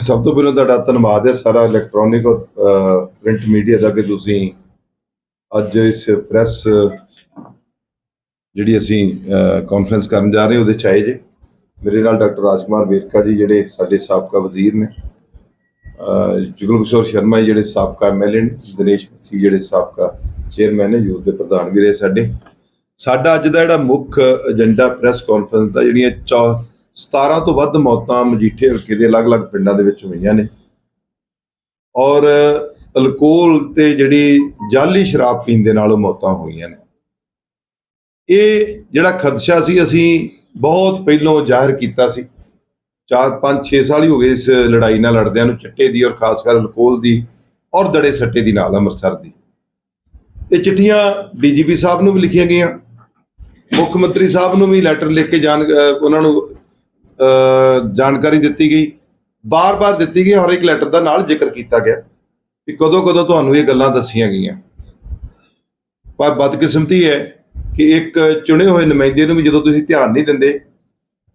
ਸਭ ਤੋਂ ਪਹਿਲਾਂ ਤੁਹਾਡਾ ਧੰਨਵਾਦ ਹੈ ਸਾਰਾ ਇਲੈਕਟ੍ਰੋਨਿਕ ਔਰ ਪ੍ਰਿੰਟ ਮੀਡੀਆ ਦਾ ਕਿ ਤੁਸੀਂ ਅੱਜ ਇਸ ਪ੍ਰੈਸ ਜਿਹੜੀ ਅਸੀਂ ਕਾਨਫਰੰਸ ਕਰਨ ਜਾ ਰਹੇ ਉਹਦੇ ਚ ਆਏ ਜੇ। ਮੇਰੇ ਨਾਲ ਡਾਕਟਰ ਰਾਜਕੁਮਾਰ ਵੇਰਕਾ ਜੀ, ਜਿਹੜੇ ਸਾਡੇ ਸਾਬਕਾ ਵਜ਼ੀਰ ਨੇ। ਜੁਗਲ ਕਿਸ਼ੋਰ ਸ਼ਰਮਾ ਜੀ, ਜਿਹੜੇ ਸਾਬਕਾ ਐਮਐਲਏ ਨੇ। ਦਿਨੇਸ਼ ਸੀ ਜਿਹੜੇ ਸਾਬਕਾ ਚੇਅਰਮੈਨ ਨੇ, ਯੂਥ ਦੇ ਪ੍ਰਧਾਨ ਵੀ ਰਹੇ ਸਾਡੇ। ਸਾਡਾ ਅੱਜ ਦਾ ਜਿਹੜਾ ਮੁੱਖ ਏਜੰਡਾ ਪ੍ਰੈਸ ਕਾਨਫਰੰਸ ਦਾ, ਜਿਹੜੀਆਂ ਚੌ- 17 ਤੋਂ ਵੱਧ ਮੌਤਾਂ ਮਜੀਠੇ ਹਲਕੇ ਦੇ ਅਲੱਗ-ਅਲੱਗ ਪਿੰਡਾਂ ਦੇ ਵਿੱਚ ਹੋਈਆਂ ਨੇ। ਔਰ ਅਲਕੋਹਲ ਤੇ ਜਿਹੜੀ ਜਾਲੀ ਸ਼ਰਾਬ ਪੀਣ ਦੇ ਨਾਲ ਉਹ ਮੌਤਾਂ ਹੋਈਆਂ ਨੇ। ਇਹ ਜਿਹੜਾ ਖਦਸ਼ਾ ਸੀ, ਅਸੀਂ ਬਹੁਤ ਪਹਿਲਾਂ ਜ਼ਾਹਿਰ ਕੀਤਾ ਸੀ। 4 5 6 ਸਾਲ ਹੀ ਹੋ ਗਏ ਇਸ ਲੜਾਈ ਨਾਲ ਲੜਦਿਆਂ ਨੂੰ ਚਿੱਟੇ ਦੀ ਔਰ ਖਾਸ ਕਰ ਅਲਕੋਹਲ ਦੀ ਔਰ ਦੜੇ ਸੱਟੇ ਦੀ ਨਾਲ ਅੰਮ੍ਰਿਤਸਰ ਦੀ। ਇਹ ਚਿੱਠੀਆਂ ਡੀਜੀਪੀ ਸਾਹਿਬ ਨੂੰ ਵੀ ਲਿਖੀਆਂ ਗਈਆਂ। ਮੁੱਖ ਮੰਤਰੀ ਸਾਹਿਬ ਨੂੰ ਵੀ ਲੈਟਰ ਲਿਖ ਕੇ ਜਾਣ ਉਹਨਾਂ ਨੂੰ ਜਾਣਕਾਰੀ ਦਿੱਤੀ ਗਈ। ਬਾਰ-ਬਾਰ ਦਿੱਤੀ ਗਈ, ਹਰ ਇੱਕ ਲੈਟਰ ਦਾ ਨਾਲ ਜ਼ਿਕਰ ਕੀਤਾ ਗਿਆ ਕਿ ਕਦੋਂ ਕਦੋਂ ਤੁਹਾਨੂੰ ਇਹ ਗੱਲਾਂ ਦੱਸੀਆਂ ਗਈਆਂ। ਪਰ ਬਦਕਿਸਮਤੀ ਹੈ ਕਿ ਇੱਕ ਚੁਣੇ ਹੋਏ ਨੁਮਾਇੰਦੇ ਨੂੰ ਵੀ ਜਦੋਂ ਤੁਸੀਂ ਧਿਆਨ ਨਹੀਂ ਦਿੰਦੇ,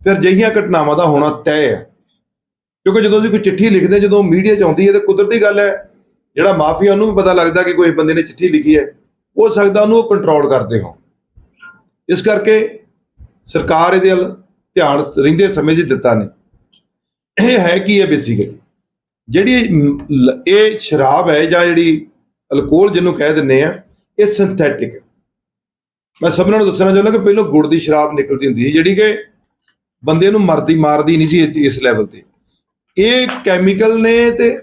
ਫਿਰ ਅਜਿਹੀਆਂ ਘਟਨਾਵਾਂ ਦਾ ਹੋਣਾ ਤੈਅ ਹੈ। ਕਿਉਂਕਿ ਜਦੋਂ ਅਸੀਂ ਕੋਈ ਚਿੱਠੀ ਲਿਖਦੇ ਜਦੋਂ ਮੀਡੀਆ 'ਚ ਆਉਂਦੀ ਹੈ, ਤਾਂ ਕੁਦਰਤੀ ਗੱਲ ਹੈ, ਜਿਹੜਾ ਮਾਫੀਆ ਉਹਨੂੰ ਵੀ ਪਤਾ ਲੱਗਦਾ ਕਿ ਕੋਈ ਬੰਦੇ ਨੇ ਚਿੱਠੀ ਲਿਖੀ ਹੈ, ਹੋ ਸਕਦਾ ਉਹਨੂੰ ਉਹ ਕੰਟਰੋਲ ਕਰਦੇ ਹੋ ਇਸ ਕਰਕੇ ਸਰਕਾਰ ਇਹਦੇ ਵੱਲ ਧਿਆਨ ਰਹਿੰਦੇ ਸਮੇਂ 'ਚ ਦਿੱਤਾ ਨਹੀਂ। ਇਹ ਹੈ ਕੀ ਹੈ ਬੇਸਿਕਲੀ ਜਿਹੜੀ ਇਹ ਸ਼ਰਾਬ ਹੈ ਜਾਂ ਜਿਹੜੀ ਅਲਕੋਹਲ ਜਿਹਨੂੰ ਕਹਿ ਦਿੰਨੇ ਆ ਇਹ ਸਿੰਥੈਟਿਕ ਹੈ। ਮੈਂ ਸਭਨਾਂ ਨੂੰ ਦੱਸਣਾ ਚਾਹੁੰਦਾ ਕਿ ਪਹਿਲਾਂ ਗੁੜ ਦੀ ਸ਼ਰਾਬ ਨਿਕਲਦੀ ਹੁੰਦੀ ਸੀ ਜਿਹੜੀ ਕਿ ਬੰਦੇ ਨੂੰ ਮਰਦੀ ਮਾਰਦੀ ਨਹੀਂ ਸੀ ਇਸ- ਲੈਵਲ ਤੇ। ਇਹ ਕੈਮੀਕਲ ਨੇ ਤੇ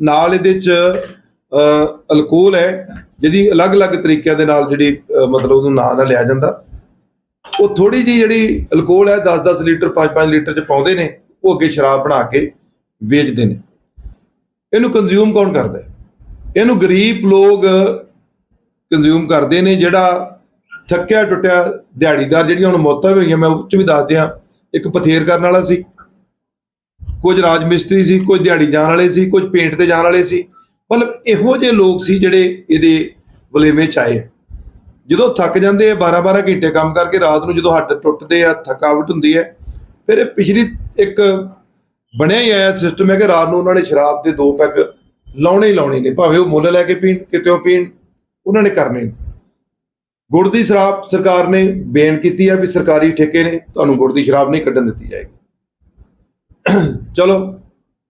ਨਾਲ ਇਹਦੇ ਚ ਅ, ਅਲਕੋਹਲ ਹੈ ਜਿਹਦੀ ਅਲੱਗ-ਅਲੱਗ ਤਰੀਕਿਆਂ ਦੇ ਨਾਲ ਜਿਹੜੀ ਮਤਲਬ ਉਹਨੂੰ ਨਾਂ ਨਾਲ ਲਿਆ ਜਾਂਦਾ। ਉਹ ਥੋੜੀ ਜੀ ਜਿਹੜੀ ਅਲਕੋਹਲ ਹੈ 10-10 ਲੀਟਰ 5-5 ਲੀਟਰ ਚ ਪਾਉਂਦੇ ਨੇ, ਉਹ ਅੱਗੇ ਸ਼ਰਾਬ ਬਣਾ ਕੇ ਵੇਚਦੇ ਨੇ। ਇਹਨੂੰ ਕੰਜ਼ਿਊਮ ਕੌਣ ਕਰਦਾ ਇਹਨੂੰ ਗਰੀਬ ਲੋਕ ਕੰਜ਼ਿਊਮ ਕਰਦੇ ਨੇ, ਜਿਹੜਾ ਥੱਕਿਆ ਟੁੱਟਿਆ ਦਿਹਾੜੀਦਾਰ ਜਿਹੜੀਆਂ ਹੁਣ ਮੌਤਾਂ ਵੀ ਹੋਈਆਂ, ਮੈਂ ਉਹ ਚ ਵੀ ਦੱਸ ਦਿਆਂ। ਇੱਕ ਪਥੇਰ ਕਰਨ ਵਾਲਾ ਸੀ, ਕੁਝ ਰਾਜ ਮਿਸਤਰੀ ਸੀ, ਕੁਝ ਦਿਹਾੜੀ ਜਾਣ ਵਾਲੇ ਸੀ, ਕੁਝ ਪੇਂਟ ਤੇ ਜਾਣ ਵਾਲੇ ਸੀ। ਮਤਲਬ ਇਹੋ ਜਿਹੇ ਲੋਕ ਸੀ ਜਿਹੜੇ ਇਹਦੇ ਵਲੇਵੇਂ ਚ ਆਏ। ਜਦੋਂ ਥੱਕ ਜਾਂਦੇ ਆ 12-12 ਘੰਟੇ ਕੰਮ ਕਰਕੇ ਰਾਤ ਨੂੰ ਜਦੋਂ ਹੱਡ ਟੁੱਟਦੇ ਆ, ਥਕਾਵਟ ਹੁੰਦੀ ਹੈ, ਫਿਰ ਇਹ ਪਿਛਲੀ ਇੱਕ ਬਣਿਆ ਹੀ ਆਇਆ ਸਿਸਟਮ ਹੈ ਕਿ ਰਾਤ ਨੂੰ ਉਹਨਾਂ ਨੇ ਸ਼ਰਾਬ ਦੇ ਦੋ ਪੈਗ ਲਾਉਣੇ ਹੀ ਲਾਉਣੇ ਨੇ, ਭਾਵੇਂ ਉਹ ਮੁੱਲ ਲੈ ਕੇ ਪੀਣ ਕਿਤੇੋਂ ਪੀਣ, ਉਹਨਾਂ ਨੇ ਕਰਨੇ ਨੇ। ਗੁੜ ਦੀ ਸ਼ਰਾਬ ਸਰਕਾਰ ਨੇ ਬੇਨ ਕੀਤੀ ਆ ਵੀ ਸਰਕਾਰੀ ਠੇਕੇ ਨੇ, ਤੁਹਾਨੂੰ ਗੁੜ ਦੀ ਸ਼ਰਾਬ ਨਹੀਂ ਕੱਢਣ ਦਿੱਤੀ ਜਾਏਗੀ। ਚਲੋ,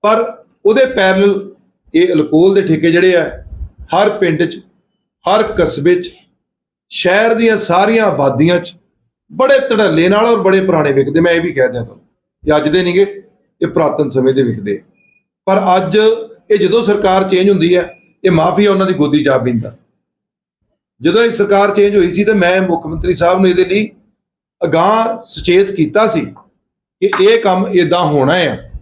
ਪਰ ਉਹਦੇ ਪੈਰਲਲ ਇਹ ਅਲਕੋਹਲ ਦੇ ਠੇਕੇ ਜਿਹੜੇ ਆ, ਹਰ ਪਿੰਡ 'ਚ, ਹਰ ਕਸਬੇ 'ਚ ਸ਼ਹਿਰ ਦੀਆਂ ਸਾਰੀਆਂ ਆਬਾਦੀਆਂ 'ਚ ਬੜੇ ਧੜੱਲੇ ਨਾਲ ਔਰ ਬੜੇ ਪੁਰਾਣੇ ਵਿਕਦੇ, ਮੈਂ ਇਹ ਵੀ ਕਹਿ ਦਿਆਂ ਤੁਹਾਨੂੰ ਇਹ ਅੱਜ ਦੇ ਨਹੀਂਗੇ, ਇਹ ਪੁਰਾਤਨ ਸਮੇਂ ਦੇ ਵਿਕਦੇ ਪਰ ਅੱਜ ਇਹ ਜਦੋਂ ਸਰਕਾਰ ਚੇਂਜ ਹੁੰਦੀ ਹੈ, ਇਹ ਮਾਫੀਆ ਉਹਨਾਂ ਦੀ ਗੋਦੀ ਜਾ ਪੀਂਦਾ ਜਦੋਂ ਇਹ ਸਰਕਾਰ ਚੇਂਜ ਹੋਈ ਸੀ ਤੇ ਮੈਂ ਮੁੱਖ ਮੰਤਰੀ ਸਾਹਿਬ ਨੂੰ ਇਹਦੇ ਲਈ ਅਗਾਹ ਸੁਚੇਤ ਕੀਤਾ ਸੀ ਕਿ ਇਹ ਕੰਮ ਇਦਾਂ ਹੋਣਾ ਹੈ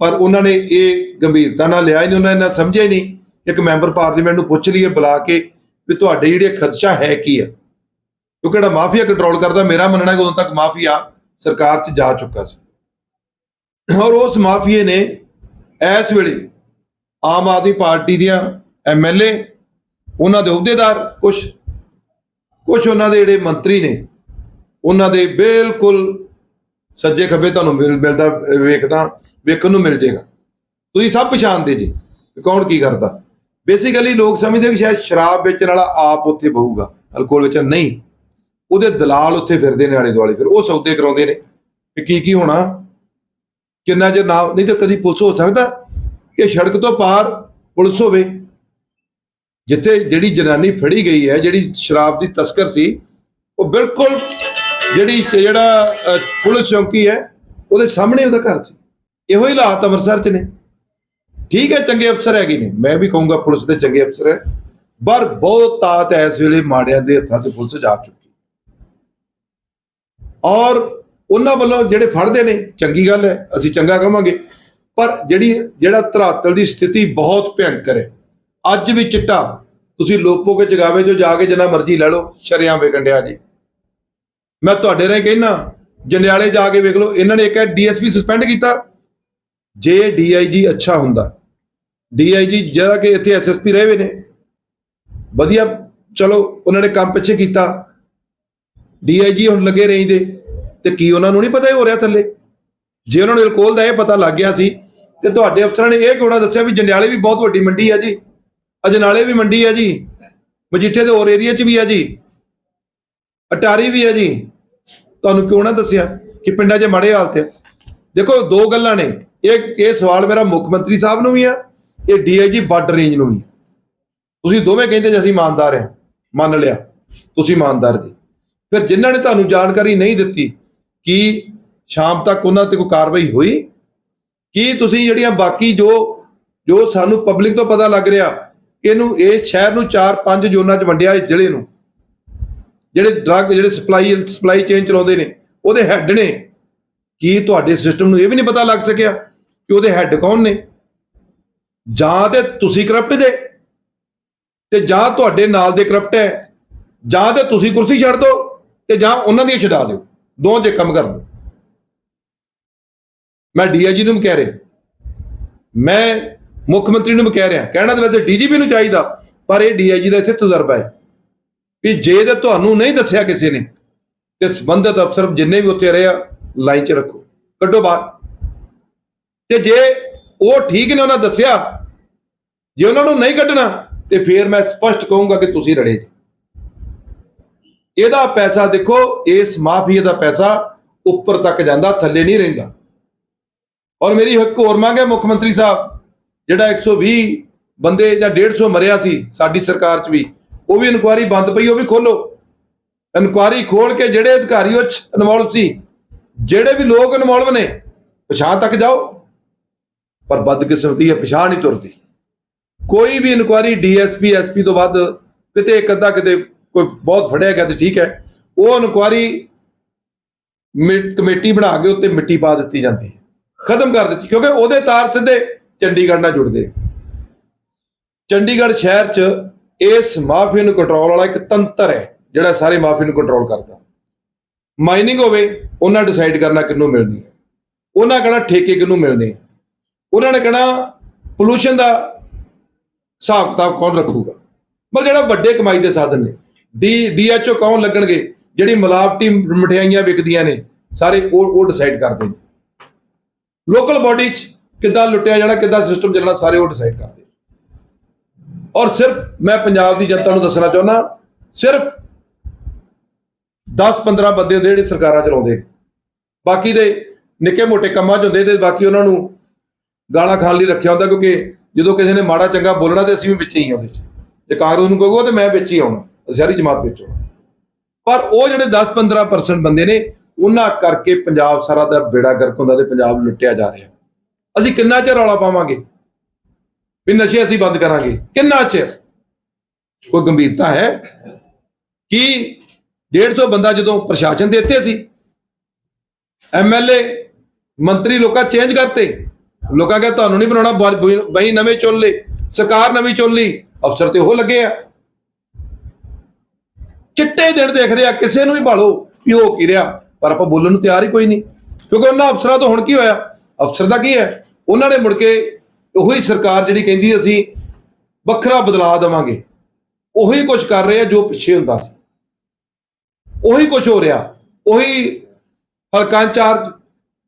ਪਰ ਉਹਨਾਂ ਨੇ ਇਹ ਗੰਭੀਰਤਾ ਨਾਲ ਲਿਆ ਹੀ ਨਹੀਂ, ਉਹਨਾਂ ਨੇ ਸਮਝਿਆ ਹੀ ਨਹੀਂ। ਇੱਕ ਮੈਂਬਰ ਪਾਰਲੀਮੈਂਟ ਨੂੰ ਪੁੱਛ ਲਈਏ, ਬੁਲਾ ਕੇ ਵੀ ਤੁਹਾਡੇ ਜਿਹੜੇ ਖਦਸ਼ਾ ਹੈ ਕੀ ਆ? ਕਿਉਂਕਿ ਜਿਹੜਾ ਮਾਫੀਆ ਕੰਟਰੋਲ ਕਰਦਾ, ਮੇਰਾ ਮੰਨਣਾ ਹੈ ਕਿ ਉਦੋਂ ਤੱਕ ਮਾਫੀਆ ਸਰਕਾਰ 'ਚ ਜਾ ਚੁੱਕਾ ਸੀ। ਔਰ ਉਸ ਮਾਫੀਏ ਨੇ ਇਸ ਵੇਲੇ ਆਮ ਆਦਮੀ ਪਾਰਟੀ ਦੀਆਂ ਐਮਐਲਏ ਉਹਨਾਂ ਦੇ ਅਹੁਦੇਦਾਰ ਕੁਝ ਕੁਝ ਉਹਨਾਂ ਦੇ ਜਿਹੜੇ ਮੰਤਰੀ ਨੇ, ਉਹਨਾਂ ਦੇ ਬਿਲਕੁਲ ਸੱਜੇ ਖੱਬੇ ਤੁਹਾਨੂੰ ਮਿਲ- ਮਿਲਦਾ, ਵੇਖਦਾ, ਵੇਖਣ ਨੂੰ ਮਿਲ ਜੇਗਾ। ਤੁਸੀਂ ਸਭ ਪਛਾਣਦੇ ਜੀ ਕੌਣ ਕੀ ਕਰਦਾ। ਬੇਸਿਕਲੀ ਲੋਕ ਸਮਝਦੇ ਕਿ ਸ਼ਾਇਦ ਸ਼ਰਾਬ ਵੇਚਣ ਵਾਲਾ ਆਪ ਉੱਥੇ ਬਹੂਗਾ, ਅਲਕੋਹਲ ਵੇਚਣ, ਨਹੀਂ। ਉਹਦੇ ਦਲਾਲ ਉੱਥੇ ਫਿਰਦੇ ਨੇ ਆਲੇ ਦੁਆਲੇ, ਫਿਰ ਉਹ ਸੌਦੇ ਕਰਾਉਂਦੇ ਨੇ। ਕਿ ਕੀ ਕੀ ਹੋਣਾ? ਕਿੰਨਾ ਚਿਰ ਨਾ ਨਹੀਂ ਤਾਂ ਕਦੀ ਪੁਲਿਸ ਹੋ ਸਕਦਾ ਕਿ ਸੜਕ ਤੋਂ ਪਾਰ ਪੁਲਿਸ ਹੋਵੇ। ਜਿੱਥੇ ਜਿਹੜੀ ਜਨਾਨੀ ਫੜੀ ਗਈ ਹੈ, ਜਿਹੜੀ ਸ਼ਰਾਬ ਦੀ ਤਸਕਰ ਸੀ, ਉਹ ਬਿਲਕੁਲ ਜਿਹੜੀ ਜਿਹੜਾ ਪੁਲਿਸ ਚੌਂਕੀ ਹੈ, ਉਹਦੇ ਸਾਹਮਣੇ ਉਹਦਾ ਘਰ ਸੀ। ਇਹੋ ਹੀ ਹਾਲਾਤ ਅੰਮ੍ਰਿਤਸਰ 'ਚ ਨੇ। ਠੀਕ ਹੈ, ਚੰਗੇ ਅਫਸਰ ਹੈਗੇ ਨੇ। ਮੈਂ ਵੀ ਕਹੂੰਗਾ ਪੁਲਿਸ ਦੇ ਚੰਗੇ ਅਫਸਰ ਹੈ। ਪਰ ਬਹੁਤ ਤਾਤ ਹੈ ਇਸ ਵੇਲੇ ਮਾੜਿਆਂ ਦੇ ਹੱਥਾਂ 'ਚ ਪੁਲਿਸ ਜਾ ਚੁੱਕੀ ਔਰ ਉਹਨਾਂ ਵੱਲੋਂ ਜਿਹੜੇ ਫੜਦੇ ਨੇ, ਚੰਗੀ ਗੱਲ ਹੈ, ਅਸੀਂ ਚੰਗਾ ਕਹਾਂਗੇ। ਪਰ ਜਿਹੜੀ, ਜਿਹੜਾ ਧਰਾਤਲ ਦੀ ਸਥਿਤੀ ਬਹੁਤ ਭਿਅੰਕਰ ਹੈ। ਅੱਜ ਵੀ ਚਿੱਟਾ, ਤੁਸੀਂ ਲੋਪੋ ਕੇ ਜਗਾਵੇ ਜੋ ਜਾ ਕੇ ਜਿੰਨਾ ਮਰਜ਼ੀ ਲੈ ਲਓ ਸ਼ਰਿਆਂ ਵੇਖੰਡਿਆ ਜੀ। ਮੈਂ ਤੁਹਾਡੇ ਰਾਹੀਂ ਕਹਿਣਾ ਜੰਡਿਆਲੇ ਜਾ ਕੇ ਵੇਖ ਲਓ, ਇਹਨਾਂ ਨੇ ਇੱਕ ਡੀਐਸਪੀ ਸਸਪੈਂਡ ਕੀਤਾ। ਜੇ ਡੀਆਈਜੀ ਅੱਛਾ ਹੁੰਦਾ ਡੀਆਈਜੀ ਜਿਹੜਾ ਕਿ ਇੱਥੇ ਐਸਐਸਪੀ ਰਹੇ ਹੋਏ ਨੇ। ਵਧੀਆ, ਚਲੋ, ਉਹਨਾਂ ਨੇ ਕੰਮ ਪਿੱਛੇ ਕੀਤਾ। ਡੀਆਈਜੀ ਹੁਣ ਲੱਗੇ ਰਹਿੰਦੇ ਤੇ ਕੀ ਉਹਨਾਂ ਨੂੰ ਨਹੀਂ ਪਤਾ ਇਹ ਹੋ ਰਿਹਾ ਥੱਲੇ? ਜੇ ਉਹਨਾਂ ਨੂੰ ਅਲਕੋਹਲ ਦਾ ਇਹ ਪਤਾ ਲੱਗ ਗਿਆ ਸੀ, ਤੇ ਤੁਹਾਡੇ ਅਫਸਰਾਂ ਨੇ ਇਹ ਕਿਉਂ ਨਾ ਦੱਸਿਆ ਵੀ ਜੰਡਿਆਲੇ ਵੀ ਬਹੁਤ ਵੱਡੀ ਮੰਡੀ ਹੈ ਜੀ? ਅਜਨਾਲੇ ਵੀ ਮੰਡੀ ਹੈ ਜੀ? ਮਜੀਠੇ ਦੇ ਹੋਰ ਏਰੀਆ 'ਚ ਵੀ ਹੈ ਜੀ? ਅਟਾਰੀ ਵੀ ਹੈ ਜੀ? ਤੁਹਾਨੂੰ ਕਿਉਂ ਨਾ ਦੱਸਿਆ ਕਿ ਪਿੰਡਾਂ 'ਚ ਮਾੜੇ ਹਾਲਤ ਹੈ ਦੇਖੋ, ਦੋ ਗੱਲਾਂ ਨੇ। ਇਹ ਇਹ ਸਵਾਲ ਮੇਰਾ ਮੁੱਖ ਮੰਤਰੀ ਸਾਹਿਬ ਨੂੰ ਵੀ ਆ ਇਹ ਡੀਆਈਜੀ ਬਾਰਡਰ ਰੇਂਜ ਨੂੰ ਵੀ ਤੁਸੀਂ ਦੋਵੇਂ ਕਹਿੰਦੇ ਜੀ ਅਸੀਂ ਇਮਾਨਦਾਰ ਹਾਂ, ਮੰਨ ਲਿਆ, ਤੁਸੀਂ ਇਮਾਨਦਾਰ ਜੀ। ਫਿਰ ਜਿਨ੍ਹਾਂ ਨੇ ਤੁਹਾਨੂੰ ਜਾਣਕਾਰੀ ਨਹੀਂ ਦਿੱਤੀ ਕਿ ਸ਼ਾਮ ਤੱਕ ਉਹਨਾਂ ਤੇ ਕੋਈ ਕਾਰਵਾਈ ਹੋਈ, ਕੀ ਤੁਸੀਂ ਜਿਹੜੀਆਂ ਬਾਕੀ ਜੋ ਜੋ ਸਾਨੂੰ ਪਬਲਿਕ ਤੋਂ ਪਤਾ ਲੱਗ ਰਿਹਾ, ਇਹਨੂੰ ਇਹ ਸ਼ਹਿਰ ਨੂੰ 4-5 ਜ਼ੋਨਾਂ 'ਚ ਵੰਡਿਆ ਇਸ ਜ਼ਿਲ੍ਹੇ ਨੂੰ। ਜਿਹੜੇ ਡਰੱਗ ਜਿਹੜੇ ਸਪਲਾਈ ਸਪਲਾਈ ਚੇਨ ਚਲਾਉਂਦੇ ਨੇ, ਉਹਦੇ ਹੈੱਡ ਨੇ। ਕੀ ਤੁਹਾਡੇ ਸਿਸਟਮ ਨੂੰ ਇਹ ਵੀ ਨਹੀਂ ਪਤਾ ਲੱਗ ਸਕਿਆ ਕਿ ਉਹਦੇ ਹੈੱਡ ਕੌਣ ਨੇ? ਜਾਂ ਤੇ ਤੁਸੀਂ ਕਰਪਟ ਜੇ, ਤੇ ਜਾਂ ਤੁਹਾਡੇ ਨਾਲ ਦੇ ਕਰਪਟ ਹੈ, ਜਾਂ ਤੇ ਤੁਸੀਂ ਕੁਰਸੀ ਛੱਡ ਦਿਓ ਤੇ ਜਾਂ ਉਹਨਾਂ ਦੀ ਛਡਾ ਦਿਓ, ਦੋਵਾਂ 'ਚ ਇੱਕ ਕੰਮ ਕਰ ਲਓ। ਮੈਂ ਡੀਆਈਜੀ ਨੂੰ ਵੀ ਕਹਿ ਰਿਹਾ, ਮੈਂ ਮੁੱਖ ਮੰਤਰੀ ਨੂੰ ਵੀ ਕਹਿ ਰਿਹਾ, ਕਹਿਣਾ ਤਾਂ ਵੈਸੇ ਡੀਜੀਪੀ ਨੂੰ ਚਾਹੀਦਾ, ਪਰ ਇਹ ਡੀਆਈਜੀ ਦਾ ਇੱਥੇ ਤਜਰਬਾ ਹੈ, ਵੀ ਜੇ ਤੇ ਤੁਹਾਨੂੰ ਨਹੀਂ ਦੱਸਿਆ ਕਿਸੇ ਨੇ, ਤੇ ਸੰਬੰਧਿਤ ਅਫਸਰ ਜਿੰਨੇ ਵੀ ਉੱਥੇ ਰਹੇ ਆ, ਲਾਈਨ 'ਚ ਰੱਖੋ, ਕੱਢੋ ਬਾਹਰ। ਤੇ ਜੇ ਉਹ ਠੀਕ ਨੇ, ਉਹਨਾਂ ਦੱਸਿਆ। ਜੇ ਉਹਨਾਂ ਨੂੰ ਨਹੀਂ ਕੱਢਣਾ, ਤੇ ਫਿਰ ਮੈਂ ਸਪਸ਼ਟ ਕਹੂੰਗਾ ਕਿ ਤੁਸੀਂ ਰੜੇ ਜੀ। ਇਹਦਾ ਪੈਸਾ ਦੇਖੋ, ਇਸ ਮਾਫੀਆ ਦਾ ਪੈਸਾ ਉੱਪਰ ਤੱਕ ਜਾਂਦਾ, ਥੱਲੇ ਨਹੀਂ ਰਹਿੰਦਾ। ਔਰ ਮੇਰੀ ਇੱਕ ਹੋਰ ਮੰਗ ਹੈ, ਮੁੱਖ ਮੰਤਰੀ ਸਾਹਿਬ, ਜਿਹੜਾ 120 ਬੰਦੇ ਜਾਂ 150 ਮਰਿਆ ਸੀ, ਸਾਡੀ ਸਰਕਾਰ 'ਚ ਵੀ, ਉਹ ਵੀ ਇਨਕੁਆਰੀ ਬੰਦ ਪਈ, ਉਹ ਵੀ ਖੋਲੋ। ਇਨਕੁਆਰੀ ਖੋਲ ਕੇ ਜਿਹੜੇ ਅਧਿਕਾਰੀ ਉਹ ਇਨਵੋਲਵ ਸੀ, ਜਿਹੜੇ ਵੀ ਲੋਕ ਇਨਵੋਲਵ ਨੇ, ਪਛਾਣ ਤੱਕ ਜਾਓ। ਪਰ ਬਦਕਿਸਮਤੀ ਹੈ, ਪਛਾਣ ਨਹੀਂ ਤੁਰਦੀ। ਕੋਈ ਵੀ ਇਨਕੁਆਰੀ ਡੀਐਸਪੀ, ਐਸਪੀ ਤੋਂ ਵੱਧ ਕਿਤੇ ਇੱਕ ਅੱਧਾ ਕਿਤੇ ਕੋਈ ਬਹੁਤ ਫੜਿਆ ਗਿਆ ਤੇ ਠੀਕ ਹੈ, ਉਹ ਇਨਕੁਆਰੀ ਕਮੇਟੀ ਬਣਾ ਕੇ ਉੱਤੇ ਮਿੱਟੀ ਪਾ ਦਿੱਤੀ ਜਾਂਦੀ ਹੈ। ਖਤਮ ਕਰ ਦਿੱਤੀ, ਕਿਉਂਕਿ ਉਹਦੇ ਤਾਰ ਸਿੱਧੇ ਚੰਡੀਗੜ੍ਹ ਨਾਲ ਜੁੜਦੇ ਚੰਡੀਗੜ੍ਹ ਸ਼ਹਿਰ 'ਚ ਇਸ ਮਾਫੀਆ ਨੂੰ ਕੰਟਰੋਲ ਵਾਲਾ ਇੱਕ ਤੰਤਰ ਹੈ, ਜਿਹੜਾ ਸਾਰੇ ਮਾਫੀਆ ਨੂੰ ਕੰਟਰੋਲ ਕਰਦਾ। ਮਾਈਨਿੰਗ ਹੋਵੇ, ਉਹਨਾਂ ਡਿਸਾਈਡ ਕਰਨਾ ਕਿੰਨੂੰ ਮਿਲਣੀ ਹੈ। ਉਹਨਾਂ ਕਹਿਣਾ ਠੇਕੇ ਕਿੰਨੂੰ ਮਿਲਣੇ ਉਹਨਾਂ ਨੇ ਕਹਿਣਾ ਪੋਲੂਸ਼ਨ ਦਾ ਹਿਸਾਬ ਕਿਤਾਬ ਕੌਣ ਰੱਖੂਗਾ? ਮਤਲਬ ਜਿਹੜਾ ਵੱਡੇ ਕਮਾਈ ਦੇ ਸਾਧਨ ਨੇ। ਡੀ ਡੀਐਚਓ ਕੌਣ ਲੱਗਣਗੇ? ਜਿਹੜੀ ਮਿਲਾਵਟੀ ਮਠਿਆਈਆਂ ਵਿਕਦੀਆਂ ਨੇ, ਸਾਰੇ ਉਹ ਉਹ ਡਿਸਾਈਡ ਕਰਦੇ ਨੇ। ਲੋਕਲ ਬਾਡੀ 'ਚ ਕਿੱਦਾਂ ਲੁੱਟਿਆ ਜਾਣਾ, ਕਿੱਦਾਂ ਸਿਸਟਮ ਚੱਲਣਾ, ਸਾਰੇ ਉਹ ਡਿਸਾਈਡ ਕਰਦੇ ਔਰ ਸਿਰਫ ਮੈਂ ਪੰਜਾਬ ਦੀ ਜਨਤਾ ਨੂੰ ਦੱਸਣਾ ਚਾਹੁੰਦਾ, ਸਿਰਫ 10-15 ਬੰਦੇ ਹੁੰਦੇ ਜਿਹੜੇ ਸਰਕਾਰਾਂ ਚਲਾਉਂਦੇ ਬਾਕੀ ਦੇ ਨਿੱਕੇ ਮੋਟੇ ਕੰਮਾਂ 'ਚ ਹੁੰਦੇ ਤੇ ਬਾਕੀ ਉਹਨਾਂ ਨੂੰ ਗਾਲਾਂ ਖਾਣ ਲਈ ਰੱਖਿਆ ਹੁੰਦਾ ਕਿਉਂਕਿ ਜਦੋਂ ਕਿਸੇ ਨੇ ਮਾੜਾ ਚੰਗਾ ਬੋਲਣਾ ਤੇ ਅਸੀਂ ਵੀ ਵਿੱਚ ਹੀ ਆ ਉਹਦੇ 'ਚ। ਜੇ ਕਾਂਗਰਸ ਨੂੰ ਕਹੂਗਾ ਤੇ ਮੈਂ ਵਿੱਚ ਹੀ ਆਉਣਾ ਸਾਰੀ ਜਮਾਤ ਵਿੱਚ ਆਉਣਾ। ਪਰ ਉਹ ਜਿਹੜੇ 10-15% ਬੰਦੇ ਨੇ, ਉਹਨਾਂ ਕਰਕੇ ਪੰਜਾਬ ਸਾਰਾ ਦਾ ਬੇੜਾ ਗਰਕ ਹੁੰਦਾ ਤੇ ਪੰਜਾਬ ਲੁੱਟਿਆ ਜਾ ਰਿਹਾ। ਅਸੀਂ ਕਿੰਨਾ ਚਿਰ ਰੌਲਾ ਪਾਵਾਂਗੇ? ਵੀ ਨਸ਼ੇ ਅਸੀਂ ਬੰਦ ਕਰਾਂਗੇ। ਕਿੰਨਾ ਚਿਰ? ਕੋਈ ਗੰਭੀਰਤਾ ਹੈ? ਕਿ 150 ਬੰਦਾ ਜਦੋਂ ਪ੍ਰਸ਼ਾਸਨ ਦੇ ਇੱਥੇ ਸੀ ਐਮਐਲਏ ਮੰਤਰੀ ਲੋਕਾਂ ਚੇਂਜ ਕਰਤੇ ਲੋਕਾਂ ਕਹਿੰਦੇ ਤੁਹਾਨੂੰ ਨਹੀਂ ਬਣਾਉਣਾ ਬਈ ਨਵੇਂ ਚੁਣ ਲੈ ਸਰਕਾਰ ਨਵੀਂ ਚੁਣ ਲਈ। ਅਫਸਰ ਤੇ ਉਹ ਲੱਗੇ ਆ। ਚਿੱਟੇ ਦਿਨ ਦੇਖ ਰਿਹਾ, ਕਿਸੇ ਨੂੰ ਵੀ ਭਾਲੋ, ਵੀ ਉਹ ਕੀ ਰਿਹਾ। ਪਰ ਆਪਾਂ ਬੋਲਣ ਨੂੰ ਤਿਆਰ ਹੀ ਕੋਈ ਨਹੀਂ। ਕਿਉਂਕਿ ਉਹਨਾਂ ਅਫਸਰਾਂ ਤੋਂ ਹੁਣ ਕੀ ਹੋਇਆ? ਅਫਸਰ ਦਾ ਕੀ ਹੈ? ਉਹਨਾਂ ਨੇ ਮੁੜ ਕੇ ਉਹੀ ਸਰਕਾਰ ਜਿਹੜੀ ਕਹਿੰਦੀ ਅਸੀਂ ਵੱਖਰਾ ਬਦਲਾਅ ਦੇਵਾਂਗੇ। ਉਹੀ ਕੁਝ ਕਰ ਰਹੇ ਆ ਜੋ ਪਿੱਛੇ ਹੁੰਦਾ ਸੀ। ਉਹੀ ਕੁਝ ਹੋ ਰਿਹਾ। ਉਹੀ ਹਲਕਾ ਇੰਚਾਰਜ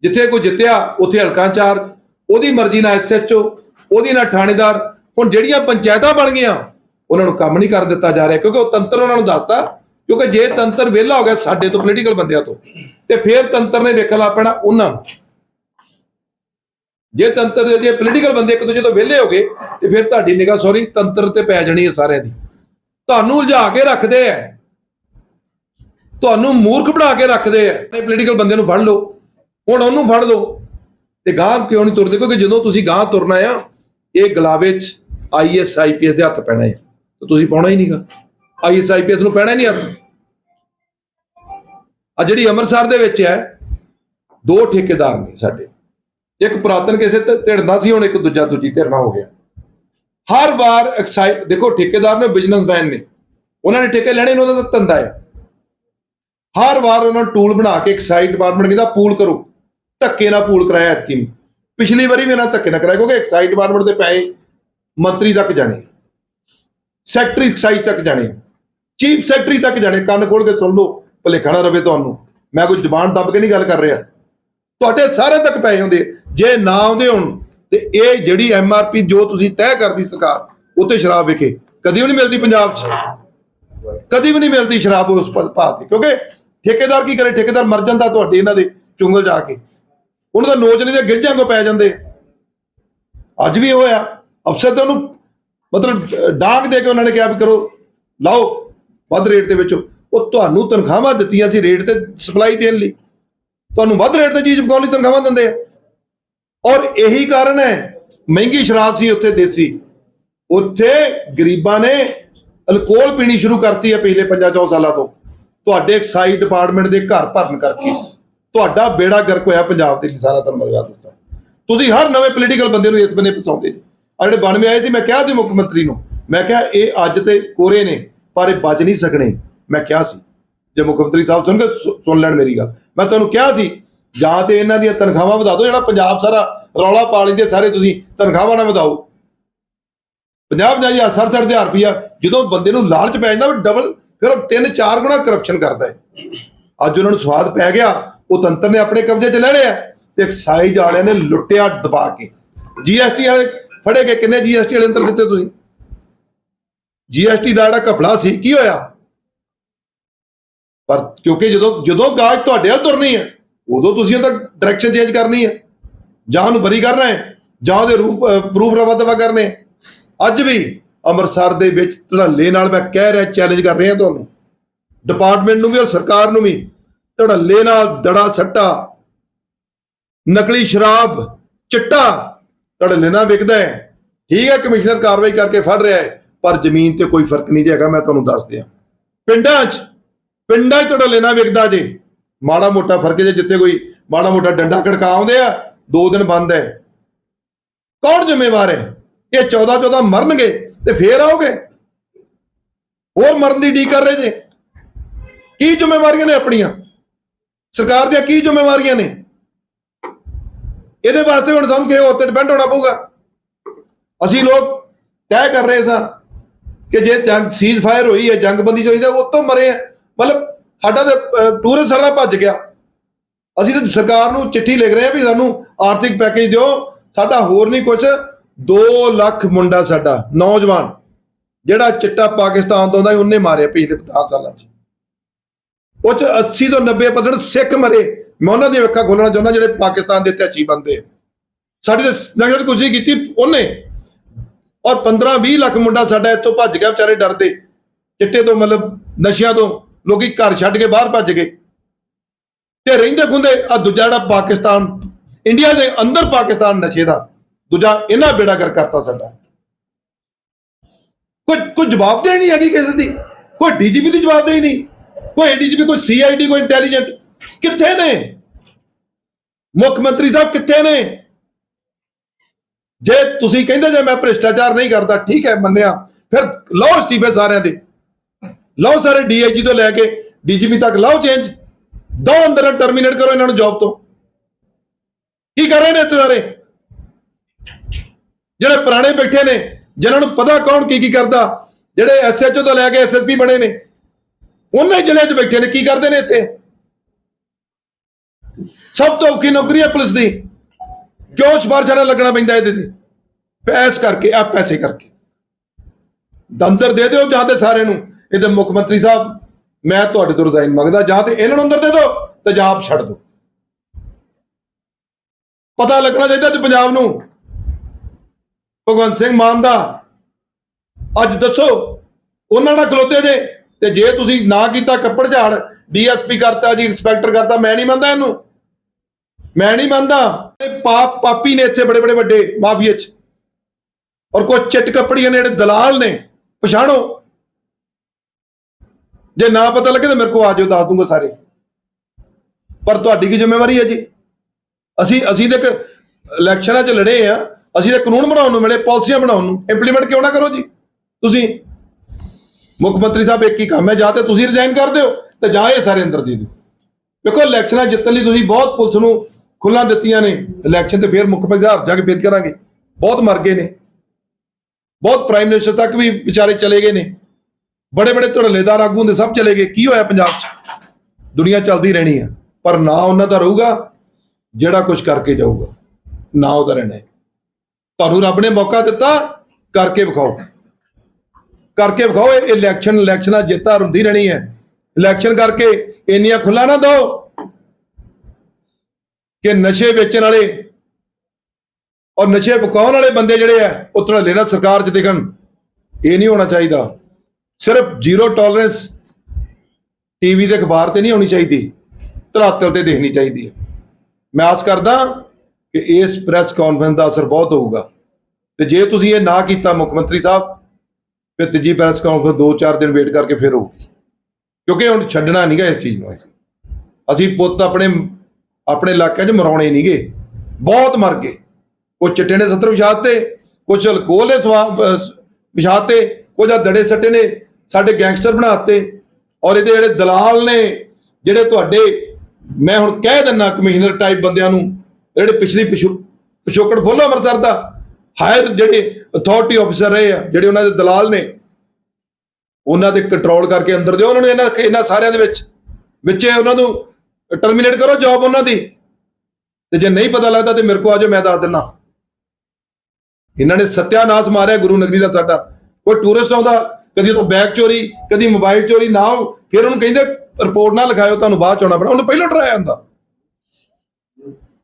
ਜਿੱਥੇ ਕੋਈ ਜਿੱਤਿਆ, ਉੱਥੇ ਹਲਕਾ ਇੰਚਾਰਜ। ਉਹਦੀ ਮਰਜ਼ੀ ਨਾਲ ਐਸਐਚਓ ਉਹਦੀ ਨਾਲ ਥਾਣੇਦਾਰ, ਹੁਣ ਜਿਹੜੀਆਂ ਪੰਚਾਇਤਾਂ ਬਣ ਗਈਆਂ, ਉਹਨਾਂ ਨੂੰ ਕੰਮ ਨਹੀਂ ਕਰ ਦਿੱਤਾ ਜਾ ਰਿਹਾ, ਕਿਉਂਕਿ ਉਹ ਤੰਤਰ ਉਹਨਾਂ ਨੂੰ ਦੱਸਦਾ ਕਿਉਂਕਿ ਜੇ ਤੰਤਰ ਵਿਹਲਾ ਹੋ ਗਿਆ ਸਾਡੇ ਤੋਂ ਪੋਲੀਟੀਕਲ ਬੰਦਿਆਂ ਤੋਂ, ਤੇ ਫਿਰ ਤੰਤਰ ਨੇ ਵੇਖਣ ਲੱਗ ਪੈਣਾ ਉਹਨਾਂ ਨੂੰ। ਜੇ ਤੰਤਰ ਦੇ, ਜੇ ਪੋਲੀਟੀਕਲ ਬੰਦੇ ਇੱਕ ਦੂਜੇ ਤੋਂ ਵਿਹਲੇ ਹੋ ਗਏ, ਤੇ ਫਿਰ ਤੁਹਾਡੀ ਨਿਗਾਹ ਸੌਰੀ, ਤੰਤਰ ਤੇ ਪੈ ਜਾਣੀ ਹੈ ਸਾਰਿਆਂ ਦੀ। ਤੁਹਾਨੂੰ ਉਲਝਾ ਕੇ ਰੱਖਦੇ ਐ ਤੁਹਾਨੂੰ ਮੂਰਖ ਬਣਾ ਕੇ ਰੱਖਦੇ ਐ ਪੋਲੀਟੀਕਲ ਬੰਦੇ ਨੂੰ ਫੜ ਲਓ। ਹੁਣ ਉਹਨੂੰ ਫੜ ਲਓ। ਤੇ ਗਾਂਹ ਕਿਉਂ ਨਹੀਂ ਤੁਰਦੇ? ਕਿਉਂਕਿ ਜਦੋਂ ਤੁਸੀਂ ਗਾਂਹ ਤੁਰਨਾ ਆ, ਇਹ ਗਲਾਵੇ 'ਚ ਆਈਐਸ ਆਈਪੀਐਸ ਦੇ ਹੱਥ ਪੈਣਾ ਹੈ ਤੇ ਤੁਸੀਂ ਪਾਉਣਾ ਹੀ ਨਹੀਂਗਾ। ਆਈਐਸ ਆਈਪੀਐਸ ਨੂੰ ਪੈਣਾ ਹੀ ਨਹੀਂ ਹੱਥ। ਆ ਜਿਹੜੀ ਅੰਮ੍ਰਿਤਸਰ ਦੇ ਵਿੱਚ ਹੈ, ਦੋ ਠੇਕੇਦਾਰ ਨੇ ਸਾਡੇ। ਇੱਕ ਪੁਰਾਤਨ ਕਿਸੇ ਤੇ ਧਿੜਨਾ ਸੀ, ਹੁਣ ਇੱਕ ਦੂਜਾ ਦੂਜੀ ਧਿਰਨਾ ਹੋ ਗਿਆ। ਹਰ ਵਾਰ ਐਕਸਾਈਟ ਦੇਖੋ, ਠੇਕੇਦਾਰ ਨੇ ਬਿਜ਼ਨਸਮੈਨ ਨੇ। ਉਹਨਾਂ ਨੇ ਠੇਕੇ ਲੈਣੇ ਨੇ, ਉਹਨਾਂ ਦਾ ਧੰਦਾ ਹੈ ਹਰ ਵਾਰ ਉਹਨਾਂ ਨੂੰ ਟੂਲ ਬਣਾ ਕੇ ਐਕਸਾਈਜ਼ ਡਿਪਾਰਟਮੈਂਟ ਕਹਿੰਦਾ, ਪੂਲ ਕਰੋ। ਧੱਕੇ ਨਾਲ ਪੂਲ ਕਰਾਇਆ ਐਤਕੀ। ਪਿਛਲੀ ਵਾਰੀ ਵੀ ਇਹਨਾਂ ਧੱਕੇ ਨਾਲ ਕਰਾਇਆ, ਕਿਉਂਕਿ ਐਕਸਾਈਜ਼ ਡਿਪਾਰਟਮੈਂਟ ਦੇ ਪੈਸੇ ਮੰਤਰੀ ਤੱਕ ਜਾਣੇ ਸੈਕਟਰੀ ਐਕਸਾਈਜ਼ ਤੱਕ ਜਾਣੇ ਚੀਫ ਸੈਕਟਰੀ ਤੱਕ ਜਾਣੇ, ਕੰਨ ਖੋਲ ਕੇ ਸੁਣ ਲਓ, ਭੁਲੇਖਾ ਨਾ ਰਵੇ ਤੁਹਾਨੂੰ। ਮੈਂ ਕੋਈ ਜ਼ਬਾਨ ਦੱਬ ਕੇ ਨਹੀਂ ਗੱਲ ਕਰ ਰਿਹਾ। ਤੁਹਾਡੇ ਸਾਰੇ ਤੱਕ ਪੈਸੇ ਹੁੰਦੇ, ਜੇ ਨਾ ਆਉਂਦੇ ਹੁਣ, ਤੇ ਇਹ ਜਿਹੜੀ ਐਮਆਰਪੀ ਜੋ ਤੁਸੀਂ ਤੈਅ ਕਰਦੀ ਸਰਕਾਰ ਉੱਤੇ ਸ਼ਰਾਬ ਵਿਕੇ ਕਦੀ ਵੀ ਨਹੀਂ ਮਿਲਦੀ ਪੰਜਾਬ 'ਚ। ਕਦੀ ਵੀ ਨਹੀਂ ਮਿਲਦੀ ਸ਼ਰਾਬ ਉਸ ਪ- ਭਾਅ ਤੇ, ਕਿਉਂਕਿ ਠੇਕੇਦਾਰ ਕੀ ਕਰੇ, ਠੇਕੇਦਾਰ ਮਰ ਜਾਂਦਾ ਤੁਹਾਡੇ ਇਹਨਾਂ ਦੇ ਚੁੰਗਲ ਜਾ ਕੇ। ਉਹਨਾਂ ਦਾ ਨੋਚ ਨਹੀਂ ਦੇ ਗਿਲਜਾਂ ਕੋ ਪੈ ਜਾਂਦੇ। ਅੱਜ ਵੀ ਹੋਇਆ। ਅਫਸਰ ਤਾਂ ਉਹਨੂੰ ਮਤਲਬ ਡਾਂਗ ਦੇ ਕੇ ਉਹਨਾਂ ਨੇ ਕਿਹਾ ਵੀ ਕਰੋ, ਲਾਓ, ਵੱਧ ਰੇਟ ਦੇ ਵਿੱਚ। ਉਹ ਤੁਹਾਨੂੰ ਤਨਖਾਹਾਂ ਦਿੱਤੀਆਂ ਸੀ ਰੇਟ ਤੇ ਸਪਲਾਈ ਦੇਣ ਲਈ। ਤੁਹਾਨੂੰ ਵੱਧ ਰੇਟ ਤੇ ਚੀਜ਼ ਪਕਾਉਣ ਲਈ ਤਨਖਾਹਾਂ ਦਿੰਦੇ ਆ। ਔਰ ਇਹੀ ਕਾਰਨ ਹੈ, ਮਹਿੰਗੀ ਸ਼ਰਾਬ ਸੀ ਉੱਥੇ, ਦੇਸੀ। ਉੱਥੇ ਗਰੀਬਾਂ ਨੇ ਅਲਕੋਹਲ ਪੀਣੀ ਸ਼ੁਰੂ ਕਰਤੀ ਹੈ ਪਿਛਲੇ 5-4 ਸਾਲਾਂ ਤੋਂ। ਤੁਹਾਡੇ ਐਕਸਾਈਜ਼ ਡਿਪਾਰਟਮੈਂਟ ਦੇ ਘਰ ਭਰਨ ਕਰਕੇ। ਤੁਹਾਡਾ ਬੇੜਾ ਗਰਕ ਹੋਇਆ ਪੰਜਾਬ ਦੇ ਲਈ ਸਾਰਾ ਤੁਹਾਨੂੰ ਮੈਂ ਗੱਲ ਦੱਸਾਂ। ਤੁਸੀਂ ਹਰ ਨਵੇਂ ਪੋਲੀਟੀਕਲ ਬੰਦੇ ਨੂੰ ਇਸ ਬੰਨੇ ਫਸਾਉਂਦੇ ਜੀ। ਆ ਜਿਹੜੇ 92 ਆਏ ਸੀ, ਮੈਂ ਕਿਹਾ ਸੀ ਮੁੱਖ ਮੰਤਰੀ ਨੂੰ, ਮੈਂ ਕਿਹਾ ਇਹ ਅੱਜ ਤੇ ਕੋਰੇ ਨੇ, ਪਰ ਇਹ ਬਚ ਨਹੀਂ ਸਕਣੇ। ਮੈਂ ਕਿਹਾ ਸੀ, ਜੇ ਮੁੱਖ ਮੰਤਰੀ ਸਾਹਿਬ ਸੁਣ ਕੇ ਸੁਣ ਲੈਣ ਮੇਰੀ ਗੱਲ। ਮੈਂ ਤੁਹਾਨੂੰ ਕਿਹਾ ਸੀ, ਜਾਂ ਤੇ ਇਹਨਾਂ ਦੀਆਂ ਤਨਖਾਹਾਂ ਵਧਾ ਦਿਓ, ਜਿਹੜਾ ਪੰਜਾਬ ਸਾਰਾ ਰੌਲਾ ਪਾ ਲੈਂਦੇ ਸਾਰੇ ਤੁਸੀਂ, ਤਨਖਾਹਾਂ ਨਾ ਵਧਾਓ। 50 50 ਹਜ਼ਾਰ 60 60 ਹਜ਼ਾਰ ਰੁਪਇਆ ਜਦੋਂ ਬੰਦੇ ਨੂੰ ਲਾਲਚ ਪੈ ਜਾਂਦਾ ਡਬਲ ਫਿਰ ਉਹ ਤਿੰਨ ਚਾਰ ਗੁਣਾ ਕਰਪਸ਼ਨ ਕਰਦਾ ਹੈ। ਅੱਜ ਉਹਨਾਂ ਨੂੰ ਸਵਾਦ ਪੈ ਗਿਆ ਉਹ ਤੰਤਰ ਨੇ ਆਪਣੇ ਕਬਜ਼ੇ 'ਚ ਲੈ ਲਿਆ। ਤੇ ਐਕਸਾਈਜ਼ ਵਾਲਿਆਂ ਨੇ ਲੁੱਟਿਆ, ਦਬਾ ਕੇ। ਜੀਐਸਟੀ ਵਾਲੇ ਫੜੇ ਗਏ। ਕਿੰਨੇ ਜੀਐਸਟੀ ਵਾਲੇ ਅੰਦਰ ਦਿੱਤੇ ਤੁਸੀਂ? ਜੀਐਸਟੀ ਦਾ ਜਿਹੜਾ ਘਪਲਾ ਸੀ, ਕੀ ਹੋਇਆ? ਪਰ ਕਿਉਂਕਿ ਜਦੋਂ ਜਦੋਂ ਗਾਜ ਤੁਹਾਡੇ ਵੱਲ ਤੁਰਨੀ ਹੈ, ਉਦੋਂ ਤੁਸੀਂ ਉਹਦਾ ਡਾਇਰੈਕਸ਼ਨ ਚੇਂਜ ਕਰਨੀ ਹੈ। ਜਾਂ ਉਹਨੂੰ ਬਰੀ ਕਰਨਾ ਹੈ, ਜਾਂ ਉਹਦੇ ਰੂਪ ਪ੍ਰੂਫ ਰਵਾ ਦਵਾ ਕਰਨੇ ਅੱਜ ਵੀ ਅੰਮ੍ਰਿਤਸਰ ਦੇ ਵਿੱਚ ਧੜੱਲੇ ਨਾਲ ਮੈਂ ਕਹਿ ਰਿਹਾ ਚੈਲੰਜ ਕਰ ਰਿਹਾ ਤੁਹਾਨੂੰ। ਡਿਪਾਰਟਮੈਂਟ ਨੂੰ ਵੀ ਔਰ ਸਰਕਾਰ ਨੂੰ ਵੀ ਧੜੱਲੇ ਨਾਲ ਦੜਾ ਸੱਟਾ, ਨਕਲੀ ਸ਼ਰਾਬ, ਚਿੱਟਾ, ਧੜੱਲੇ ਨਾਲ ਵਿਕਦਾ ਹੈ। ਠੀਕ ਹੈ, ਕਮਿਸ਼ਨਰ ਕਾਰਵਾਈ ਕਰਕੇ ਫੜ ਰਿਹਾ ਹੈ, ਪਰ ਜ਼ਮੀਨ ਤੇ ਕੋਈ ਫ਼ਰਕ ਨਹੀਂ ਹੈਗਾ, ਮੈਂ ਤੁਹਾਨੂੰ ਦੱਸ ਦਿਆਂ। ਪਿੰਡਾਂ 'ਚ ਪਿੰਡਾਂ 'ਚ ਧੜੱਲੇ ਨਾਲ ਵਿਕਦਾ ਜੇ। ਮਾੜਾ ਮੋਟਾ ਫ਼ਰਕ ਜੇ ਜਿੱਥੇ ਕੋਈ ਮਾੜਾ ਮੋਟਾ ਡੰਡਾ ਖੜਕਾਉਂਦੇ ਆ, ਦੋ ਦਿਨ ਬੰਦ ਹੈ। ਕੌਣ ਜ਼ਿੰਮੇਵਾਰ ਹੈ? ਇਹ 14 14 ਮਰਨਗੇ ਤੇ ਫੇਰ ਆਓਗੇ? ਹੋਰ ਮਰਨ ਦੀ ਡੀ ਕਰ ਰਹੇ ਜੇ। ਕੀ ਜ਼ਿੰਮੇਵਾਰੀਆਂ ਨੇ ਆਪਣੀਆਂ? ਸਰਕਾਰ ਦੀਆਂ ਕੀ ਜ਼ਿੰਮੇਵਾਰੀਆਂ ਨੇ? ਇਹਦੇ ਵਾਸਤੇ ਹੁਣ ਸਾਨੂੰ ਕਿਸੇ ਹੋਰ ਤੇ ਡਿਪੈਂਡ ਹੋਣਾ ਪਊਗਾ। ਅਸੀਂ ਲੋਕ ਤੈਅ ਕਰ ਰਹੇ ਸਾਂ ਕਿ ਜੇ ਜੰਗ ਸੀਜ਼ ਫਾਇਰ ਹੋਈ ਹੈ, ਜੰਗਬੰਦੀ ਹੋਈ ਤਾਂ ਉਹ ਤੋਂ ਮਰੇ ਆ। ਮਤਲਬ ਸਾਡਾ ਤਾਂ ਟੂਰਿਸਟ ਸਾਰਾ ਭੱਜ ਗਿਆ। ਅਸੀਂ ਤਾਂ ਸਰਕਾਰ ਨੂੰ ਚਿੱਠੀ ਲਿਖ ਰਹੇ ਹਾਂ ਵੀ ਸਾਨੂੰ ਆਰਥਿਕ ਪੈਕੇਜ ਦਿਓ। ਸਾਡਾ ਹੋਰ ਨਹੀਂ ਕੁਝ 2 ਲੱਖ ਮੁੰਡਾ ਸਾਡਾ, ਨੌਜਵਾਨ, ਜਿਹੜਾ ਚਿੱਟਾ ਪਾਕਿਸਤਾਨ ਤੋਂ ਆਉਂਦਾ ਉਹਨੇ ਮਾਰਿਆ ਪਿਛਲੇ 10 ਸਾਲਾਂ 'ਚ। ਉਹ 'ਚ 80 ਤੋਂ 90% ਸਿੱਖ ਮਰੇ। ਮੈਂ ਉਹਨਾਂ ਦੀਆਂ ਅੱਖਾਂ ਖੋਲਣਾ ਚਾਹੁੰਦਾ ਜਿਹੜੇ ਪਾਕਿਸਤਾਨ ਦੇ ਇਤਿਹਾਸੀ ਬੰਦੇ। ਆ ਸਾਡੀ ਤੇ ਨਗਰ ਕੁਝ ਕੀਤੀ ਉਹਨੇ। ਔਰ 15 20 ਲੱਖ ਮੁੰਡਾ ਸਾਡਾ ਇੱਥੋਂ ਭੱਜ ਗਿਆ, ਵਿਚਾਰੇ ਡਰਦੇ। ਚਿੱਟੇ ਤੋਂ ਮਤਲਬ ਨਸ਼ਿਆਂ ਤੋਂ ਲੋਕੀ ਘਰ ਛੱਡ ਕੇ ਬਾਹਰ ਭੱਜ ਗਏ। ਤੇ ਰਹਿੰਦੇ ਖੁੰਦੇ ਆ ਦੂਜਾ ਜਿਹੜਾ ਪਾਕਿਸਤਾਨ, ਇੰਡੀਆ ਦੇ ਅੰਦਰ ਪਾਕਿਸਤਾਨ ਨਸ਼ੇ ਦਾ, ਦੂਜਾ ਇਹਨਾਂ ਬੇੜਾ ਕਰ ਕਰਤਾ ਸਾਡਾ। ਕੋਈ ਕੋਈ ਜਵਾਬਦੇਹੀ ਨਹੀਂ ਹੈਗੀ ਕਿਸੇ ਦੀ। ਕੋਈ ਡੀਜੀਪੀ ਦੀ ਜਵਾਬਦੇਹੀ ਨਹੀਂ। ਕੋਈ ਡੀਜੀਪੀ ਕੋਈ ਸੀਆਈਡੀ ਕੋਈ ਇੰਟੈਲੀਜੈਂਟ ਕਿੱਥੇ ਨੇ? ਮੁੱਖ ਮੰਤਰੀ ਸਾਹਿਬ ਕਿੱਥੇ ਨੇ? ਜੇ ਤੁਸੀਂ ਕਹਿੰਦੇ ਜੇ ਮੈਂ ਭ੍ਰਿਸ਼ਟਾਚਾਰ ਨਹੀਂ ਕਰਦਾ, ਠੀਕ ਹੈ, ਮੰਨਿਆ। ਫਿਰ ਲਓ ਅਸਤੀਫੇ ਸਾਰਿਆਂ ਦੇ। ਲਓ ਸਾਰੇ ਡੀਆਈਜੀ ਤੋਂ ਲੈ ਕੇ ਡੀਜੀਪੀ ਤੱਕ ਲਓ ਚੇਂਜ ਦੋ ਅੰਦਰ ਟਰਮੀਨੇਟ ਕਰੋ ਇਹਨਾਂ ਨੂੰ ਜੌਬ ਤੋਂ। ਕੀ ਕਰ ਰਹੇ ਨੇ ਇੱਥੇ ਸਾਰੇ? ਜਿਹੜੇ ਪੁਰਾਣੇ ਬੈਠੇ ਨੇ, ਜਿਨ੍ਹਾਂ ਨੂੰ ਪਤਾ ਕੌਣ ਕੀ ਕੀ ਕਰਦਾ, ਜਿਹੜੇ ਐਸਐਚਓ ਤੋਂ ਲੈ ਕੇ ਐਸਐਸਪੀ ਬਣੇ ਨੇ। ਉਹਨਾਂ ਜ਼ਿਲ੍ਹੇ 'ਚ ਬੈਠੇ ਨੇ, ਕੀ ਕਰਦੇ ਨੇ ਇੱਥੇ? ਸਭ ਤੋਂ ਔਖੀ ਨੌਕਰੀ ਹੈ ਪੁਲਿਸ ਦੀ। ਕਿਉਂ ਸਿਫਾਰਸ਼ਾਂ ਲੱਗਣਾ ਪੈਂਦਾ ਇਹਦੇ ਤੇ? ਪੈਸ ਕਰਕੇ ਆ ਪੈਸੇ ਕਰਕੇ। ਦੰਦਰ ਦੇ ਦਿਓ ਜਾਂ ਤੇ ਸਾਰਿਆਂ ਨੂੰ। ਇਹਦੇ ਮੁੱਖ ਮੰਤਰੀ ਸਾਹਿਬ, ਮੈਂ ਤੁਹਾਡੇ ਤੋਂ ਰਿਜ਼ਾਈਨ ਮੰਗਦਾ। ਜਾਂ ਤੇ ਇਹਨਾਂ ਨੂੰ ਅੰਦਰ ਦੇ ਦਿਓ ਤੇ ਜਾਂ ਆਪ ਛੱਡ ਦਿਓ। ਪਤਾ ਲੱਗਣਾ ਚਾਹੀਦਾ ਤੇ ਪੰਜਾਬ ਨੂੰ। ਭਗਵੰਤ ਸਿੰਘ ਮਾਨ ਦਾ। ਅੱਜ ਦੱਸੋ, ਉਹਨਾਂ ਨਾਲ ਖਲੋਤੇ ਜੇ। ਤੇ ਜੇ ਤੁਸੀਂ ਨਾ ਕੀਤਾ ਕੱਪੜ ਝਾੜ, ਡੀਐਸਪੀ ਕਰਤਾ ਜੀ, ਇੰਸਪੈਕਟਰ ਕਰਤਾ, ਮੈਂ ਨਹੀਂ ਮੰਨਦਾ ਇਹਨੂੰ। ਮੈਂ ਨਹੀਂ ਮੰਨਦਾ। ਪਾਪ, ਪਾਪੀ ਨੇ ਇੱਥੇ ਬੜੇ ਬੜੇ ਵੱਡੇ ਮਾਫੀਏ ਚ। ਔਰ ਕੋਈ ਚਿੱਟ ਕੱਪੜੀਆਂ ਨੇ ਜਿਹੜੇ ਦਲਾਲ ਨੇ, ਪਛਾਣੋ। ਜੇ ਨਾ ਪਤਾ ਲੱਗੇ ਤਾਂ ਮੇਰੇ ਕੋਲ ਆ ਜਾਓ ਦੱਸ ਦੂੰਗਾ ਸਾਰੇ। ਪਰ ਤੁਹਾਡੀ ਕੀ ਜ਼ਿੰਮੇਵਾਰੀ ਹੈ ਜੀ? ਅਸੀਂ ਅਸੀਂ ਤਾਂ ਇਲੈਕਸ਼ਨਾਂ 'ਚ ਲੜੇ ਆ। ਅਸੀਂ ਤਾਂ ਕਾਨੂੰਨ ਬਣਾਉਣ ਨੂੰ ਮਿਲੇ, ਪਾਲਿਸੀਆਂ ਬਣਾਉਣ ਨੂੰ। ਇੰਪਲੀਮੈਂਟ ਕਿਉਂ ਨਾ ਕਰੋ ਜੀ? ਤੁਸੀਂ ਮੁੱਖ ਮੰਤਰੀ ਸਾਹਿਬ ਇੱਕ ਹੀ ਕੰਮ ਹੈ, ਜਾਂ ਤੇ ਤੁਸੀਂ ਰਿਜ਼ਾਈਨ ਕਰ ਦਿਓ ਤੇ ਜਾਂ ਇਹ ਸਾਰੇ ਅੰਦਰ ਦੇ ਦਿਓ। ਦੇਖੋ, ਇਲੈਕਸ਼ਨਾਂ ਜਿੱਤਣ ਲਈ ਤੁਸੀਂ ਬਹੁਤ ਪੁਲਿਸ ਨੂੰ ਖੁੱਲਾਂ ਦਿੱਤੀਆਂ ਨੇ। ਇਲੈਕਸ਼ਨ ਤੇ ਫਿਰ ਮੁੱਖ ਮੰਤਰੀ ਸਾਹਿਬ ਜਾ ਕੇ ਫੇਰ ਕਰਾਂਗੇ। ਬਹੁਤ ਮਰ ਗਏ ਨੇ। ਬਹੁਤ ਪ੍ਰਾਈਮ ਮਿਨਿਸਟਰ ਤੱਕ ਵੀ ਵਿਚਾਰੇ ਚਲੇ ਗਏ ਨੇ। ਬੜੇ ਬੜੇ ਧੜਲੇਦਾਰ ਆਗੂ ਹੁੰਦੇ, ਸਭ ਚਲੇ ਗਏ। ਕੀ ਹੋਇਆ ਪੰਜਾਬ 'ਚ? ਦੁਨੀਆ ਚੱਲਦੀ ਰਹਿਣੀ ਆ। ਪਰ ਨਾ ਉਹਨਾਂ ਦਾ ਰਹੂਗਾ, ਜਿਹੜਾ ਕੁਝ ਕਰਕੇ ਜਾਊਗਾ। ਨਾ ਉਹਦਾ ਰਹਿਣਾ ਤੁਹਾਨੂੰ ਰੱਬ ਨੇ ਮੌਕਾ ਦਿੱਤਾ, ਕਰਕੇ ਵਿਖਾਓ। ਕਰਕੇ ਵਿਖਾਓ, ਇਹ ਇਲੈਕਸ਼ਨ ਇਲੈਕਸ਼ਨਾਂ ਜਿੱਤਾਂ ਹੁੰਦੀ ਰਹਿਣੀ ਹੈ। ਇਲੈਕਸ਼ਨ ਕਰਕੇ ਇੰਨੀਆਂ ਖੁੱਲਾ ਨਾ ਦਿਓ ਕਿ ਨਸ਼ੇ ਵੇਚਣ ਵਾਲੇ ਔਰ ਨਸ਼ੇ ਪਕਾਉਣ ਵਾਲੇ ਬੰਦੇ ਜਿਹੜੇ ਆ, ਉਹ ਧੜੱਲੇ ਨਾਲ ਸਰਕਾਰ 'ਚ ਦੇਖਣ। ਇਹ ਨਹੀਂ ਹੋਣਾ ਚਾਹੀਦਾ। ਸਿਰਫ ਜ਼ੀਰੋ ਟੋਲਰੈਂਸ ਟੀਵੀ ਦੇ ਅਖਬਾਰ ਤੇ ਨਹੀਂ ਹੋਣੀ ਚਾਹੀਦੀ। ਧਰਾਤਲ ਤੇ ਦੇਖਣੀ ਚਾਹੀਦੀ ਹੈ। ਮੈਂ ਆਸ ਕਰਦਾ ਕਿ ਇਸ ਪ੍ਰੈਸ ਕਾਨਫਰੰਸ ਦਾ ਅਸਰ ਬਹੁਤ ਹੋਊਗਾ। ਤੇ ਜੇ ਤੁਸੀਂ ਇਹ ਨਾ ਕੀਤਾ ਮੁੱਖ ਮੰਤਰੀ ਸਾਹਿਬ ਫਿਰ ਤੀਜੀ ਪ੍ਰੈਸ ਕਾਨਫਰੰਸ 2-4 ਦਿਨ ਵੇਟ ਕਰਕੇ ਫਿਰ ਹੋਊਗੀ। ਕਿਉਂਕਿ ਹੁਣ ਛੱਡਣਾ ਨਹੀਂਗਾ ਇਸ ਚੀਜ਼ ਨੂੰ ਅਸੀਂ। ਅਸੀਂ ਪੁੱਤ ਆਪਣੇ ਆਪਣੇ ਇਲਾਕਿਆਂ 'ਚ ਮਰਾਉਣੇ ਨਹੀਂਗੇ ਬਹੁਤ ਮਰ ਗਏ। ਕੁਝ ਚਿੱਟੇ ਨੇ ਸੱਤਰ ਵਿਛਾਤੇ ਕੁਝ ਅਲਕੋਹਲ ਨੇ ਸਵਾ- ਅਹ ਵਿਛਾਤੇ, ਕੁਝ ਆ ਦੜੇ ਸੱਟੇ ਨੇ, ਸਾਡੇ ਗੈਂਗਸਟਰ ਬਣਾਤੇ ਔਰ ਇਹਦੇ ਜਿਹੜੇ ਦਲਾਲ ਨੇ, ਜਿਹੜੇ ਤੁਹਾਡੇ, ਮੈਂ ਹੁਣ ਕਹਿ ਦਿੰਨਾ ਕਮਿਸ਼ਨਰ ਟਾਈਪ ਬੰਦਿਆਂ ਨੂੰ, ਜਿਹੜੇ ਪਿਛਲੀ ਪਿਛੋ- ਪਿਛੋਕੜ ਫੁੱਲ ਅੰਮ੍ਰਿਤਸਰ ਦਾ ਹਾਇਰ ਜਿਹੜੇ ਅਥਾਰਟੀ ਆਫੀਸਰ ਰਹੇ ਆ, ਜਿਹੜੇ ਉਹਨਾਂ ਦੇ ਦਲਾਲ ਨੇ, ਉਹਨਾਂ ਦੇ ਕੰਟਰੋਲ ਕਰਕੇ ਅੰਦਰ ਦਿਓ, ਉਹਨਾਂ ਨੂੰ ਇਹਨਾਂ ਇਹਨਾਂ ਸਾਰਿਆਂ ਦੇ ਵਿੱਚ। ਵਿੱਚੇ ਉਹਨਾਂ ਨੂੰ ਟਰਮੀਨੇਟ ਕਰੋ ਜੌਬ ਉਹਨਾਂ ਦੀ। ਤੇ ਜੇ ਨਹੀਂ ਪਤਾ ਲੱਗਦਾ ਤੇ ਮੇਰੇ ਕੋ ਆਜੋ ਮੈਂ ਦੱਸ ਦਿੰਨਾ। ਇਹਨਾਂ ਨੇ ਸਤਿਆਨਾਸ਼ ਮਾਰਿਆ ਗੁਰੂ ਨਗਰੀ ਦਾ ਸਾਡਾ। ਕੋਈ ਟੂਰਿਸਟ ਆਉਂਦਾ, ਕਦੀ ਉਹ ਬੈਗ ਚੋਰੀ, ਕਦੀ ਮੋਬਾਈਲ ਚੋਰੀ, ਨਾ ਹੋ ਫਿਰ ਉਹਨੂੰ ਕਹਿੰਦੇ ਰਿਪੋਰਟ ਨਾ ਲਿਖਾਇਓ, ਤੁਹਾਨੂੰ ਬਾਅਦ ਚ ਆਉਣਾ ਪੈਣਾ। ਉਹਨੂੰ ਪਹਿਲਾਂ ਡਰਾਇਆ ਜਾਂਦਾ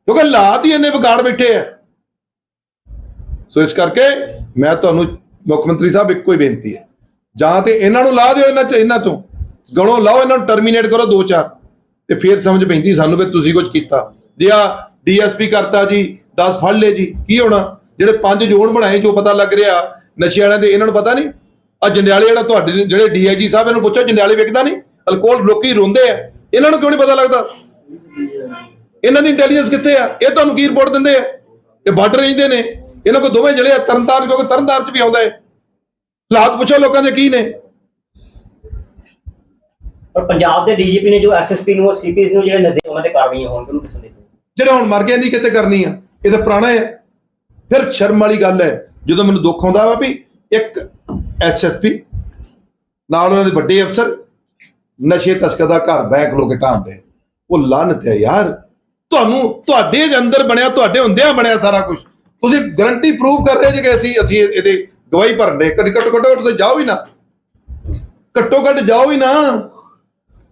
ਕਿਉਂਕਿ ਲਾਤ ਹੀ ਇਹਨੇ ਵਿਗਾੜ ਬੈਠੇ ਆ। ਸੋ ਇਸ ਕਰਕੇ ਮੈਂ ਤੁਹਾਨੂੰ ਮੁੱਖ ਮੰਤਰੀ ਸਾਹਿਬ ਇੱਕੋ ਹੀ ਬੇਨਤੀ ਹੈ। ਜਾਂ ਤੇ ਇਹਨਾਂ ਨੂੰ ਲਾ ਦਿਓ ਇਹਨਾਂ ਚ ਇਹਨਾਂ ਤੋਂ ਗਣੋ ਲਾਓ, ਇਹਨਾਂ ਨੂੰ ਟਰਮੀਨੇਟ ਕਰੋ ਦੋ ਚਾਰ। ਤੇ ਫਿਰ ਸਮਝ ਪੈਂਦੀ ਸਾਨੂੰ ਵੀ ਤੁਸੀਂ ਕੁਝ ਕੀਤਾ। ਜੇ ਆ ਡੀਐਸਪੀ ਕਰਤਾ ਜੀ 10 ਫੜ ਲਏ ਜੀ, ਕੀ ਹੋਣਾ? ਜਿਹੜੇ ਪੰਜ ਜ਼ੋਨ ਬਣਾਏ ਜੋ ਪਤਾ ਲੱਗ ਰਿਹਾ ਨਸ਼ੇ ਵਾਲਿਆਂ ਦੇ, ਇਹਨਾਂ ਨੂੰ ਪਤਾ ਨਹੀਂ? ਆ ਜੰਡਿਆਲੇ ਜਿਹੜਾ ਤੁਹਾਡੇ ਜਿਹੜੇ ਡੀਆਈਜੀ ਸਾਹਿਬ ਇਹਨੂੰ ਪੁੱਛੋ, ਜੰਡਿਆਲੇ ਵਿਕਦਾ ਨਹੀਂ? ਅਲਕੋਹਲ ਲੋਕੀ ਰੋਂਦੇ ਆ। ਇਹਨਾਂ ਨੂੰ ਕਿਉਂ ਨਹੀਂ ਪਤਾ ਲੱਗਦਾ? ਇਹਨਾਂ ਦੀ ਇੰਟੈਲੀਜੈਂਸ ਕਿੱਥੇ ਆ? ਇਹ ਤੁਹਾਨੂੰ ਕੀ ਰਿਪੋਰਟ ਦਿੰਦੇ ਆ? ਇਹ ਬਾਰਡਰ ਰਹਿੰਦੇ ਨੇ। ਇਹਨਾਂ ਕੋਲ ਦੋਵੇਂ ਜਿਹੜੇ ਆ ਤਰਨਤਾਰਨ ਕਿਉਂਕਿ ਤਰਨਤਾਰਨ ਚ ਵੀ ਆਉਂਦਾ ਹੈ। ਹਾਲਾਤ ਪੁੱਛੋ ਲੋਕਾਂ ਦੇ ਕੀ ਨੇ। ਪਰ ਪੰਜਾਬ ਦੇ ਡੀਜੀਪੀ ਨੇ ਜੋ ਐਸਐਸਪੀ ਨੂੰ ਸੀਪੀਸ ਨੂੰ ਜਿਹੜੇ ਨਦੇ ਉਹਨਾਂ ਤੇ ਕਾਰਵਾਈਆਂ ਹੋਣ ਕਿਹਨੂੰ ਕਿਸਮ ਦੇ ਜਿਹੜੇ ਹੁਣ ਮਰ ਗਏ ਨਹੀਂ ਕਿਤੇ ਕਰਨੀ ਆ? ਇਹ ਤਾਂ ਪੁਰਾਣਾ ਹੈ ਫਿਰ ਸ਼ਰਮ ਵਾਲੀ ਗੱਲ ਹੈ ਜਦੋਂ ਮੈਨੂੰ ਦੁੱਖ ਆਉਂਦਾ ਵਾ ਵੀ ਇੱਕ ਐਸਐਸਪੀ ਨਾਲ ਉਹਨਾਂ ਦੇ ਵੱਡੇ ਅਫਸਰ ਨਸ਼ੇ ਤਸਕਰ ਦਾ ਘਰ ਬੈਕ ਲੋ ਕੇ ਢਾਂਦੇ ਉਹ ਲਾਨਤ ਹੈ ਯਾਰ। ਤੁਹਾਨੂੰ ਤੁਹਾਡੇ ਦੇ ਅੰਦਰ ਬਣਿਆ ਤੁਹਾਡੇ ਹੁੰਦਿਆਂ ਬਣਿਆ ਸਾਰਾ ਕੁਝ ਤੁਸੀਂ ਗਰੰਟੀ ਪ੍ਰੂਵ ਕਰ ਰਹੇ ਜੀ ਕਿ ਅਸੀਂ ਅਸੀਂ ਇਹ- ਇਹਦੇ ਗਵਾਹੀ ਭਰਨੇ ਕਦੀ ਘੱਟੋ ਘੱਟੋ ਉੱਥੇ ਜਾਓ ਹੀ ਨਾ। ਘੱਟੋ ਘੱਟ ਜਾਓ ਹੀ ਨਾ।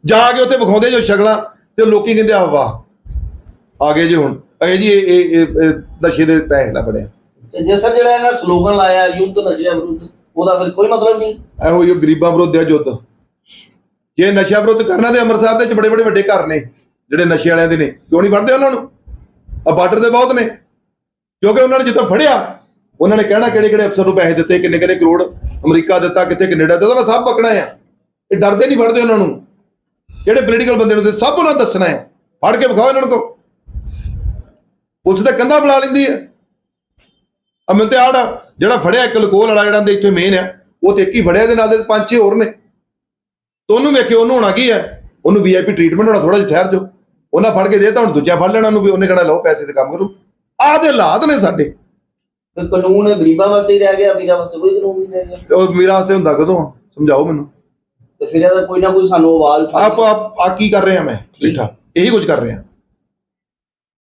ਜਾ ਕੇ ਉੱਥੇ ਵਿਖਾਉਂਦੇ ਜੋ ਸ਼ਕਲਾਂ ਤੇ ਲੋਕੀ ਕਹਿੰਦੇ ਆ ਵਾਹ। ਆ ਗਏ ਜੀ ਹੁਣ। ਇਹ ਜੀ ਇਹ ਨਸ਼ੇ ਦੇ ਪੈਸੇ ਨਾ ਬਣੇ। ਤੇ ਜੇ ਸਰ ਜਿਹੜਾ ਇਹਨਾਂ ਸਲੋਗਨ ਲਾਇਆ ਯੁੱਧ ਨਸ਼ਿਆਂ ਵਿਰੁੱਧ ਉਹਦਾ ਫਿਰ ਕੋਈ ਮਤਲਬ ਨਹੀਂ? ਇਹੋ ਹੀ ਗਰੀਬਾਂ ਵਿਰੁੱਧ ਆ ਜੁੱਧ ਜੇ ਨਸ਼ਾ ਵਿਰੁੱਧ ਕਰਨਾ ਤੇ ਅੰਮ੍ਰਿਤਸਰ ਦੇ ਚ ਬੜੇ ਬੜੇ ਵੱਡੇ ਘਰ ਨੇ ਜਿਹੜੇ ਨਸ਼ੇ ਵਾਲਿਆਂ ਦੇ ਨੇ। ਕਿਉਂ ਨਹੀਂ ਫੜਦੇ ਉਹਨਾਂ ਨੂੰ? ਆ ਬਾਰਡਰ ਦੇ ਬਹੁਤ ਨੇ। ਕਿਉਂਕਿ ਉਹਨਾਂ ਨੇ ਜਿੱਦਾਂ ਫੜਿਆ, ਉਹਨਾਂ ਨੇ ਕਹਿਣਾ ਕਿਹੜੇ ਕਿਹੜੇ ਅਫਸਰ ਨੂੰ ਪੈਸੇ ਦਿੱਤੇ, ਕਿੰਨੇ ਕਿੰਨੇ ਕਰੋੜ ਅਮਰੀਕਾ ਦਿੱਤਾ, ਕਿੱਥੇ ਕੈਨੇਡਾ ਦਿੱਤਾ ਉਹਨਾਂ ਸਭ ਪਕਣਾ ਆ। ਇਹ ਡਰਦੇ ਨਹੀਂ ਫੜਦੇ ਉਹਨਾਂ ਨੂੰ। ਜਿਹੜੇ ਪੋਲੀਟੀਕਲ ਬੰਦੇ ਨੂੰ ਤੇ ਸਭ ਉਹਨਾਂ ਨੂੰ ਦੱਸਣਾ ਹੈ। ਫੜ ਕੇ ਵਿਖਾਓ ਇਹਨਾਂ ਨੂੰ ਕੋ ਪੁਲਿਸ ਤਾਂ ਕੰਧਾ ਬੁਲਾ ਲੈਂਦੀ ਹੈ। ਅਮਨ ਤੇ ਆੜਾ ਜਿਹੜਾ ਫੜਿਆ ਇੱਕ ਲਕੋਲ ਵਾਲਾ ਜਿਹੜਾ ਦੇ ਇੱਥੇ ਮੇਨ ਆ, ਉਹ ਤੇ ਇੱਕ ਹੀ ਫੜਿਆ ਦੇ ਨਾਲ ਦੇ ਪੰਜ ਛੇ ਹੋਰ ਨੇ। ਤੇ ਉਹਨੂੰ ਵੇਖਿਓ, ਉਹਨੂੰ ਹੋਣਾ ਕੀ ਹੈ? ਉਹਨੂੰ ਵੀਆਈਪੀ ਟ੍ਰੀਟਮੈਂਟ ਹੋਣਾ ਥੋੜਾ ਜਿਹਾ ਠਹਿਰ ਜਾਓ। ਉਹਨਾਂ ਫੜ ਕੇ ਦੇ ਤਾਂ ਹੁਣ ਦੂਜਾ ਫੜ ਲੈਣਾ ਉਹਨੂੰ ਵੀ, ਉਹਨੇ ਕਹਿਣਾ, ਲਓ, ਪੈਸੇ ਤੇ ਕੰਮ ਕਰੋ। ਆਹ ਦੇ ਹਾਲਾਤ ਨੇ ਸਾਡੇ। ਫਿਰ ਕਾਨੂੰਨ ਗਰੀਬਾਂ ਵਾਸਤੇ ਹੀ ਰਹਿ ਗਿਆ ਅਮੀਰਾਂ ਵਾਸਤੇ ਕੋਈ ਕਾਨੂੰਨ ਨਹੀਂ ਰਹਿ ਗਿਆ। ਤੇ ਉਹ ਮੇਰਾ ਹੱਥੇ ਹੁੰਦਾ ਕਦੋਂ ਆ? ਸਮਝਾਓ ਮੈਨੂੰ। ਤੇ ਫਿਰ ਇਹਦਾ ਕੋਈ ਨਾ ਕੋਈ ਸਾਨੂੰ ਆਵਾਜ਼ ਉਠਾਉਣੀ ਆਪ ਆਪ ਆ ਕੀ ਕਰ ਰਹੇ ਆ ਮੈਂ? ਬੈਠਾ। ਇਹੀ ਕੁਝ ਕਰ ਰਹੇ ਆ।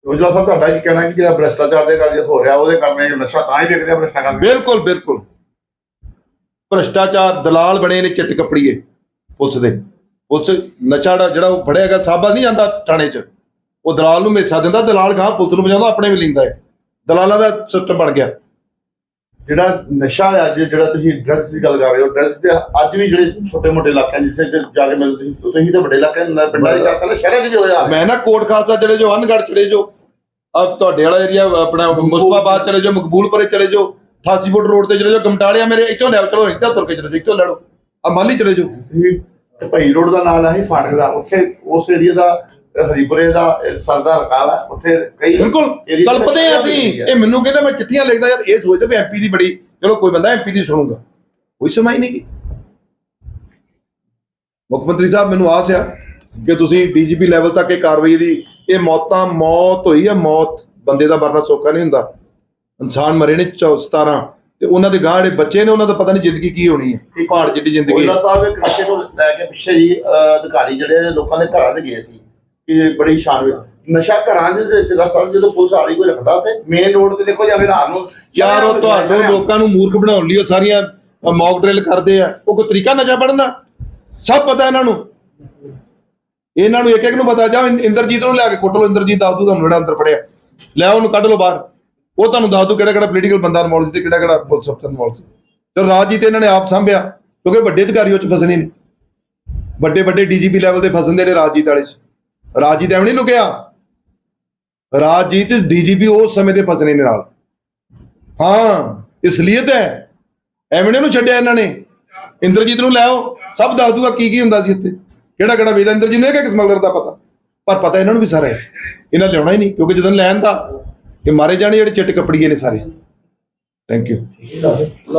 ਰੋਜਲਾ ਸਾਹਿਬ ਤੁਹਾਡਾ ਕੀ ਕਹਿਣਾ ਕਿ ਜਿਹੜਾ ਭ੍ਰਸ਼ਟਾਚਾਰ ਦੇ ਕਰਕੇ ਹੋ ਰਿਹਾ ਉਹਦੇ ਕਾਰਨ ਇਹ ਨਸ਼ਾ ਤਾਂ ਹੀ ਵਿਕ ਰਿਹਾ ਭ੍ਰਸ਼ਟਾਚਾਰ ਬਿਲਕੁਲ ਬਿਲਕੁਲ। ਭ੍ਰਸ਼ਟਾਚਾਰ ਦਲਾਲ ਬਣੇ ਨੇ ਚਿੱਟ ਕਪੜੀਏ। ਪੁਲਿਸ ਦੇ। ਪੁਲਿਸ ਨਸ਼ਾ ਜਿਹੜਾ- ਜਿਹੜਾ ਉਹ ਫੜਿਆ ਗਿਆ ਸਾਬਾ ਨਹੀਂ ਜਾਂਦਾ ਥਾਣੇ 'ਚ। ਉਹ ਦਲਾਲ ਨੂੰ ਮੇਸਾ ਦਿੰਦਾ ਦਲਾਲ ਗਾਂ ਪੁਲਿਸ ਨੂੰ ਵਜਾਉਂਦਾ ਆਪਣੇ ਵੀ ਲਿੰਦਾ ਹੈ। ਦਲਾਲਾਂ ਦਾ ਸਿਸਟਮ ਬਣ ਗਿਆ। ਜਿਹੜਾ ਨਸ਼ਾ ਹੈ ਅੱਜ ਜਿਹੜਾ ਤੁਸੀਂ ਡਰੱਗਸ ਦੀ ਗੱਲ ਕਰ ਰਹੇ ਹੋ ਡਰੱਗਸ ਦੇ ਅੱਜ ਵੀ ਜਿਹੜੇ ਛੋਟੇ ਮੋਟੇ ਇਲਾਕਿਆਂ ਜਿੱਥੇ ਜ- ਜਾ ਕੇ ਮਿਲਦੇ ਤੁਸੀਂ ਤਾਂ ਵੱਡੇ ਇਲਾਕਿਆਂ ਨਾਲ ਪਿੰਡਾਂ ਦੀ ਕਰ ਰਹੇ ਸ਼ਹਿਰਾਂ 'ਚ ਵੀ ਹੋਇਆ। ਮੈਂ ਨਾ ਕੋਟ ਖਾਲਸਾ ਚਲੇ ਜਾਓ ਅਨਗੜ ਚਲੇ ਜਾਓ ਆ ਤੁਹਾਡੇ ਵਾਲਾ ਏਰੀਆ ਆਪਣਾ ਮੁਸਤਾਬਾਦ ਚਲੇ ਜਾਓ ਮਕਬੂਲਪੁਰੇ ਚਲੇ ਜਾਓ 88 ਫੁੱਟ ਰੋਡ ਤੇ ਚਲੇ ਜਾਓ ਗਮਟਾਲਿਆ ਮੇਰੇ ਇੱਥੋਂ ਲੈ ਚਲੋ ਇੱਧਰ ਤੁਰ ਕੇ ਚਲੇ ਜਾਓ ਇੱਥੋਂ ਲੈ ਲਓ। ਆ ਮਾਲੀ ਚਲੇ ਤੇ ਭਈ ਰੋਡ ਦਾ ਨਾਲ ਹੈ ਫਾਟਕ ਦਾ ਉੱਥੇ ਉਸ ਏਰੀਆ ਦਾ ਹਰੀਪੁਰੇ ਦਾ ਇਹ ਸਰਦਾ ਹਲਕਾ ਹੈ ਉੱਥੇ ਕਈ ਬਿਲਕੁਲ ਤਲਪਦੇ ਆ ਅਸੀਂ। ਇਹ ਮੈਨੂੰ ਕਹਿੰਦਾ ਮੈਂ ਚਿੱਠੀਆਂ ਲਿਖਦਾ ਯਾਰ ਇਹ ਸੋਚਦੇ ਵੀ ਐਮਪੀ ਦੀ ਬੜੀ ਚਲੋ ਕੋਈ ਬੰਦਾ ਐਮਪੀ ਦੀ ਸੁਣੂਗਾ। ਕੋਈ ਸੁਣਾਈ ਨਹੀਂ ਕੀ ਮੁੱਖ ਮੰਤਰੀ ਸਾਹਿਬ ਮੈਨੂੰ ਆਸ ਆ ਕਿ ਤੁਸੀਂ ਡੀਜੀਪੀ ਲੈਵਲ ਤੱਕ ਇਹ ਕਾਰਵਾਈ ਦੀ ਇਹ ਮੌਤਾਂ ਮੌਤ ਹੋਈ ਆ ਮੌਤ ਬੰਦੇ ਦਾ ਮਰਨਾ ਸੌਖਾ ਨਹੀਂ ਹੁੰਦਾ। ਇਨਸਾਨ ਮਰੇ ਨੇ 17 ਤੇ ਉਹਨਾਂ ਦੇ ਗਾਂ ਜਿਹੜੇ ਬੱਚੇ ਨੇ ਉਹਨਾਂ ਦਾ ਪਤਾ ਨਹੀਂ ਜ਼ਿੰਦਗੀ ਕੀ ਹੋਣੀ ਹੈ ਪਹਾੜ ਜਿੱਡੀ ਜ਼ਿੰਦਗੀ ਹੈ ਸਾਹਿਬ ਇੱਕ ਨਸ਼ੇ ਤੋਂ ਲੈ ਕੇ ਪਿੱਛੇ ਜੀ ਅਧਿਕਾਰੀ ਜਿਹੜੇ ਲੋਕਾਂ ਦੇ ਘਰਾਂ 'ਚ ਗਏ ਸੀ। ਕਿ ਬੜੀ ਸ਼ਾਨ ਵਿੱਚ ਨਸ਼ਾ ਘਰਾਂ ਦੇ ਵਿੱਚ ਦਾ ਸਰ ਜਦੋਂ ਪੁਲਿਸ ਆ ਰਹੀ ਕੋਈ ਰੱਖਦਾ ਤੇ ਮੇਨ ਰੋਡ ਤੇ ਦੇਖੋ ਜਾਂ ਫਿਰ ਰਾਤ ਨੂੰ ਯਾਰ ਉਹ ਤੁਹਾਨੂੰ ਲੋਕਾਂ ਨੂੰ ਮੂਰਖ ਬਣਾਉਣ ਲਈ ਉਹ ਸਾਰੀਆਂ ਮੌਕ ਡਰਿਲ ਕਰਦੇ ਆ। ਉਹ ਕੋਈ ਤਰੀਕਾ ਨਸ਼ਾ ਪੜਨ ਦਾ ਸਭ ਪਤਾ ਇਹਨਾਂ ਨੂੰ। ਇਹਨਾਂ ਨੂੰ ਇੱਕ ਇੱਕ ਨੂੰ ਪਤਾ। ਜਾ ਇੰਦਰਜੀਤ ਨੂੰ ਲਿਆ ਕੇ ਕੁੱਟ ਲਓ। ਇੰਦਰਜੀਤ ਦਾਦੂ ਤੁਹਾਨੂੰ ਜਿਹੜਾ ਅੰਦਰ ਪੜਿਆ ਲੈ ਉਹਨੂੰ ਕੱਢ ਲਓ ਬਾਹਰ। ਉਹ ਤੁਹਾਨੂੰ ਦੱਸ ਦੂ ਕਿਹੜਾ ਕਿਹੜਾ ਪੋਲੀਟੀਕਲ ਬੰਦਾ ਸੀ ਤੇ ਕਿਹੜਾ ਕਿਹੜਾ ਪੁਲਿਸ ਅਫਸਰ ਸੀ। ਤੇ ਰਾਜਜੀਤ ਇਹਨਾਂ ਨੇ ਆਪ ਸੰਭਿਆ। ਕਿਉਂਕਿ ਵੱਡੇ ਅਧਿਕਾਰੀ ਉਹ ਚ ਫਸਣੇ ਨੇ ਵੱਡੇ ਵੱਡੇ ਡੀਜੀਪੀ ਲੈਵਲ ਤੇ ਫਸਣਦੇ ਨੇ ਰਾਜਜੀਤ ਵਾਲੇ ਚ। ਰਾਜਜੀਤ ਐਵੇਂ ਨਹੀਂ ਲੁਕਿਆ? ਰਾਜਜੀਤ ਡੀਜੀਪੀ ਉਸ ਸਮੇਂ ਦੇ ਫਸਣੇ ਦੇ ਨਾਲ। ਹਾਂ ਇਸਲੀਅਤ ਹੈ। ਐਵੇਂ ਨੀ ਉਹਨੂੰ ਛੱਡਿਆ ਇਹਨਾਂ ਨੇ। ਇੰਦਰਜੀਤ ਨੂੰ ਲੈ ਸਭ ਦੱਸ ਦੂਗਾ ਕੀ ਕੀ ਹੁੰਦਾ ਸੀ ਇੱਥੇ। ਕਿਹੜਾ ਕਿਹੜਾ ਵੇਦਾ ਇੰਦਰਜੀਤ ਨੇ ਕਿ ਸਮਗਲਰ ਦਾ ਪਤਾ? ਪਰ ਪਤਾ ਇਹਨਾਂ ਨੂੰ ਵੀ ਸਾਰਾ ਹੈ। ਇਹਨਾਂ ਲਿਆਉਣਾ ਹੀ ਨਹੀਂ, ਕਿਉਂਕਿ ਜਦੋਂ ਲੈਣ ਦਾ, ਇਹ ਮਾਰੇ ਜਾਣੇ ਜਿਹੜੇ ਚਿੱਟ ਕੱਪੜੀਏ ਨੇ ਸਾਰੇ। Thank you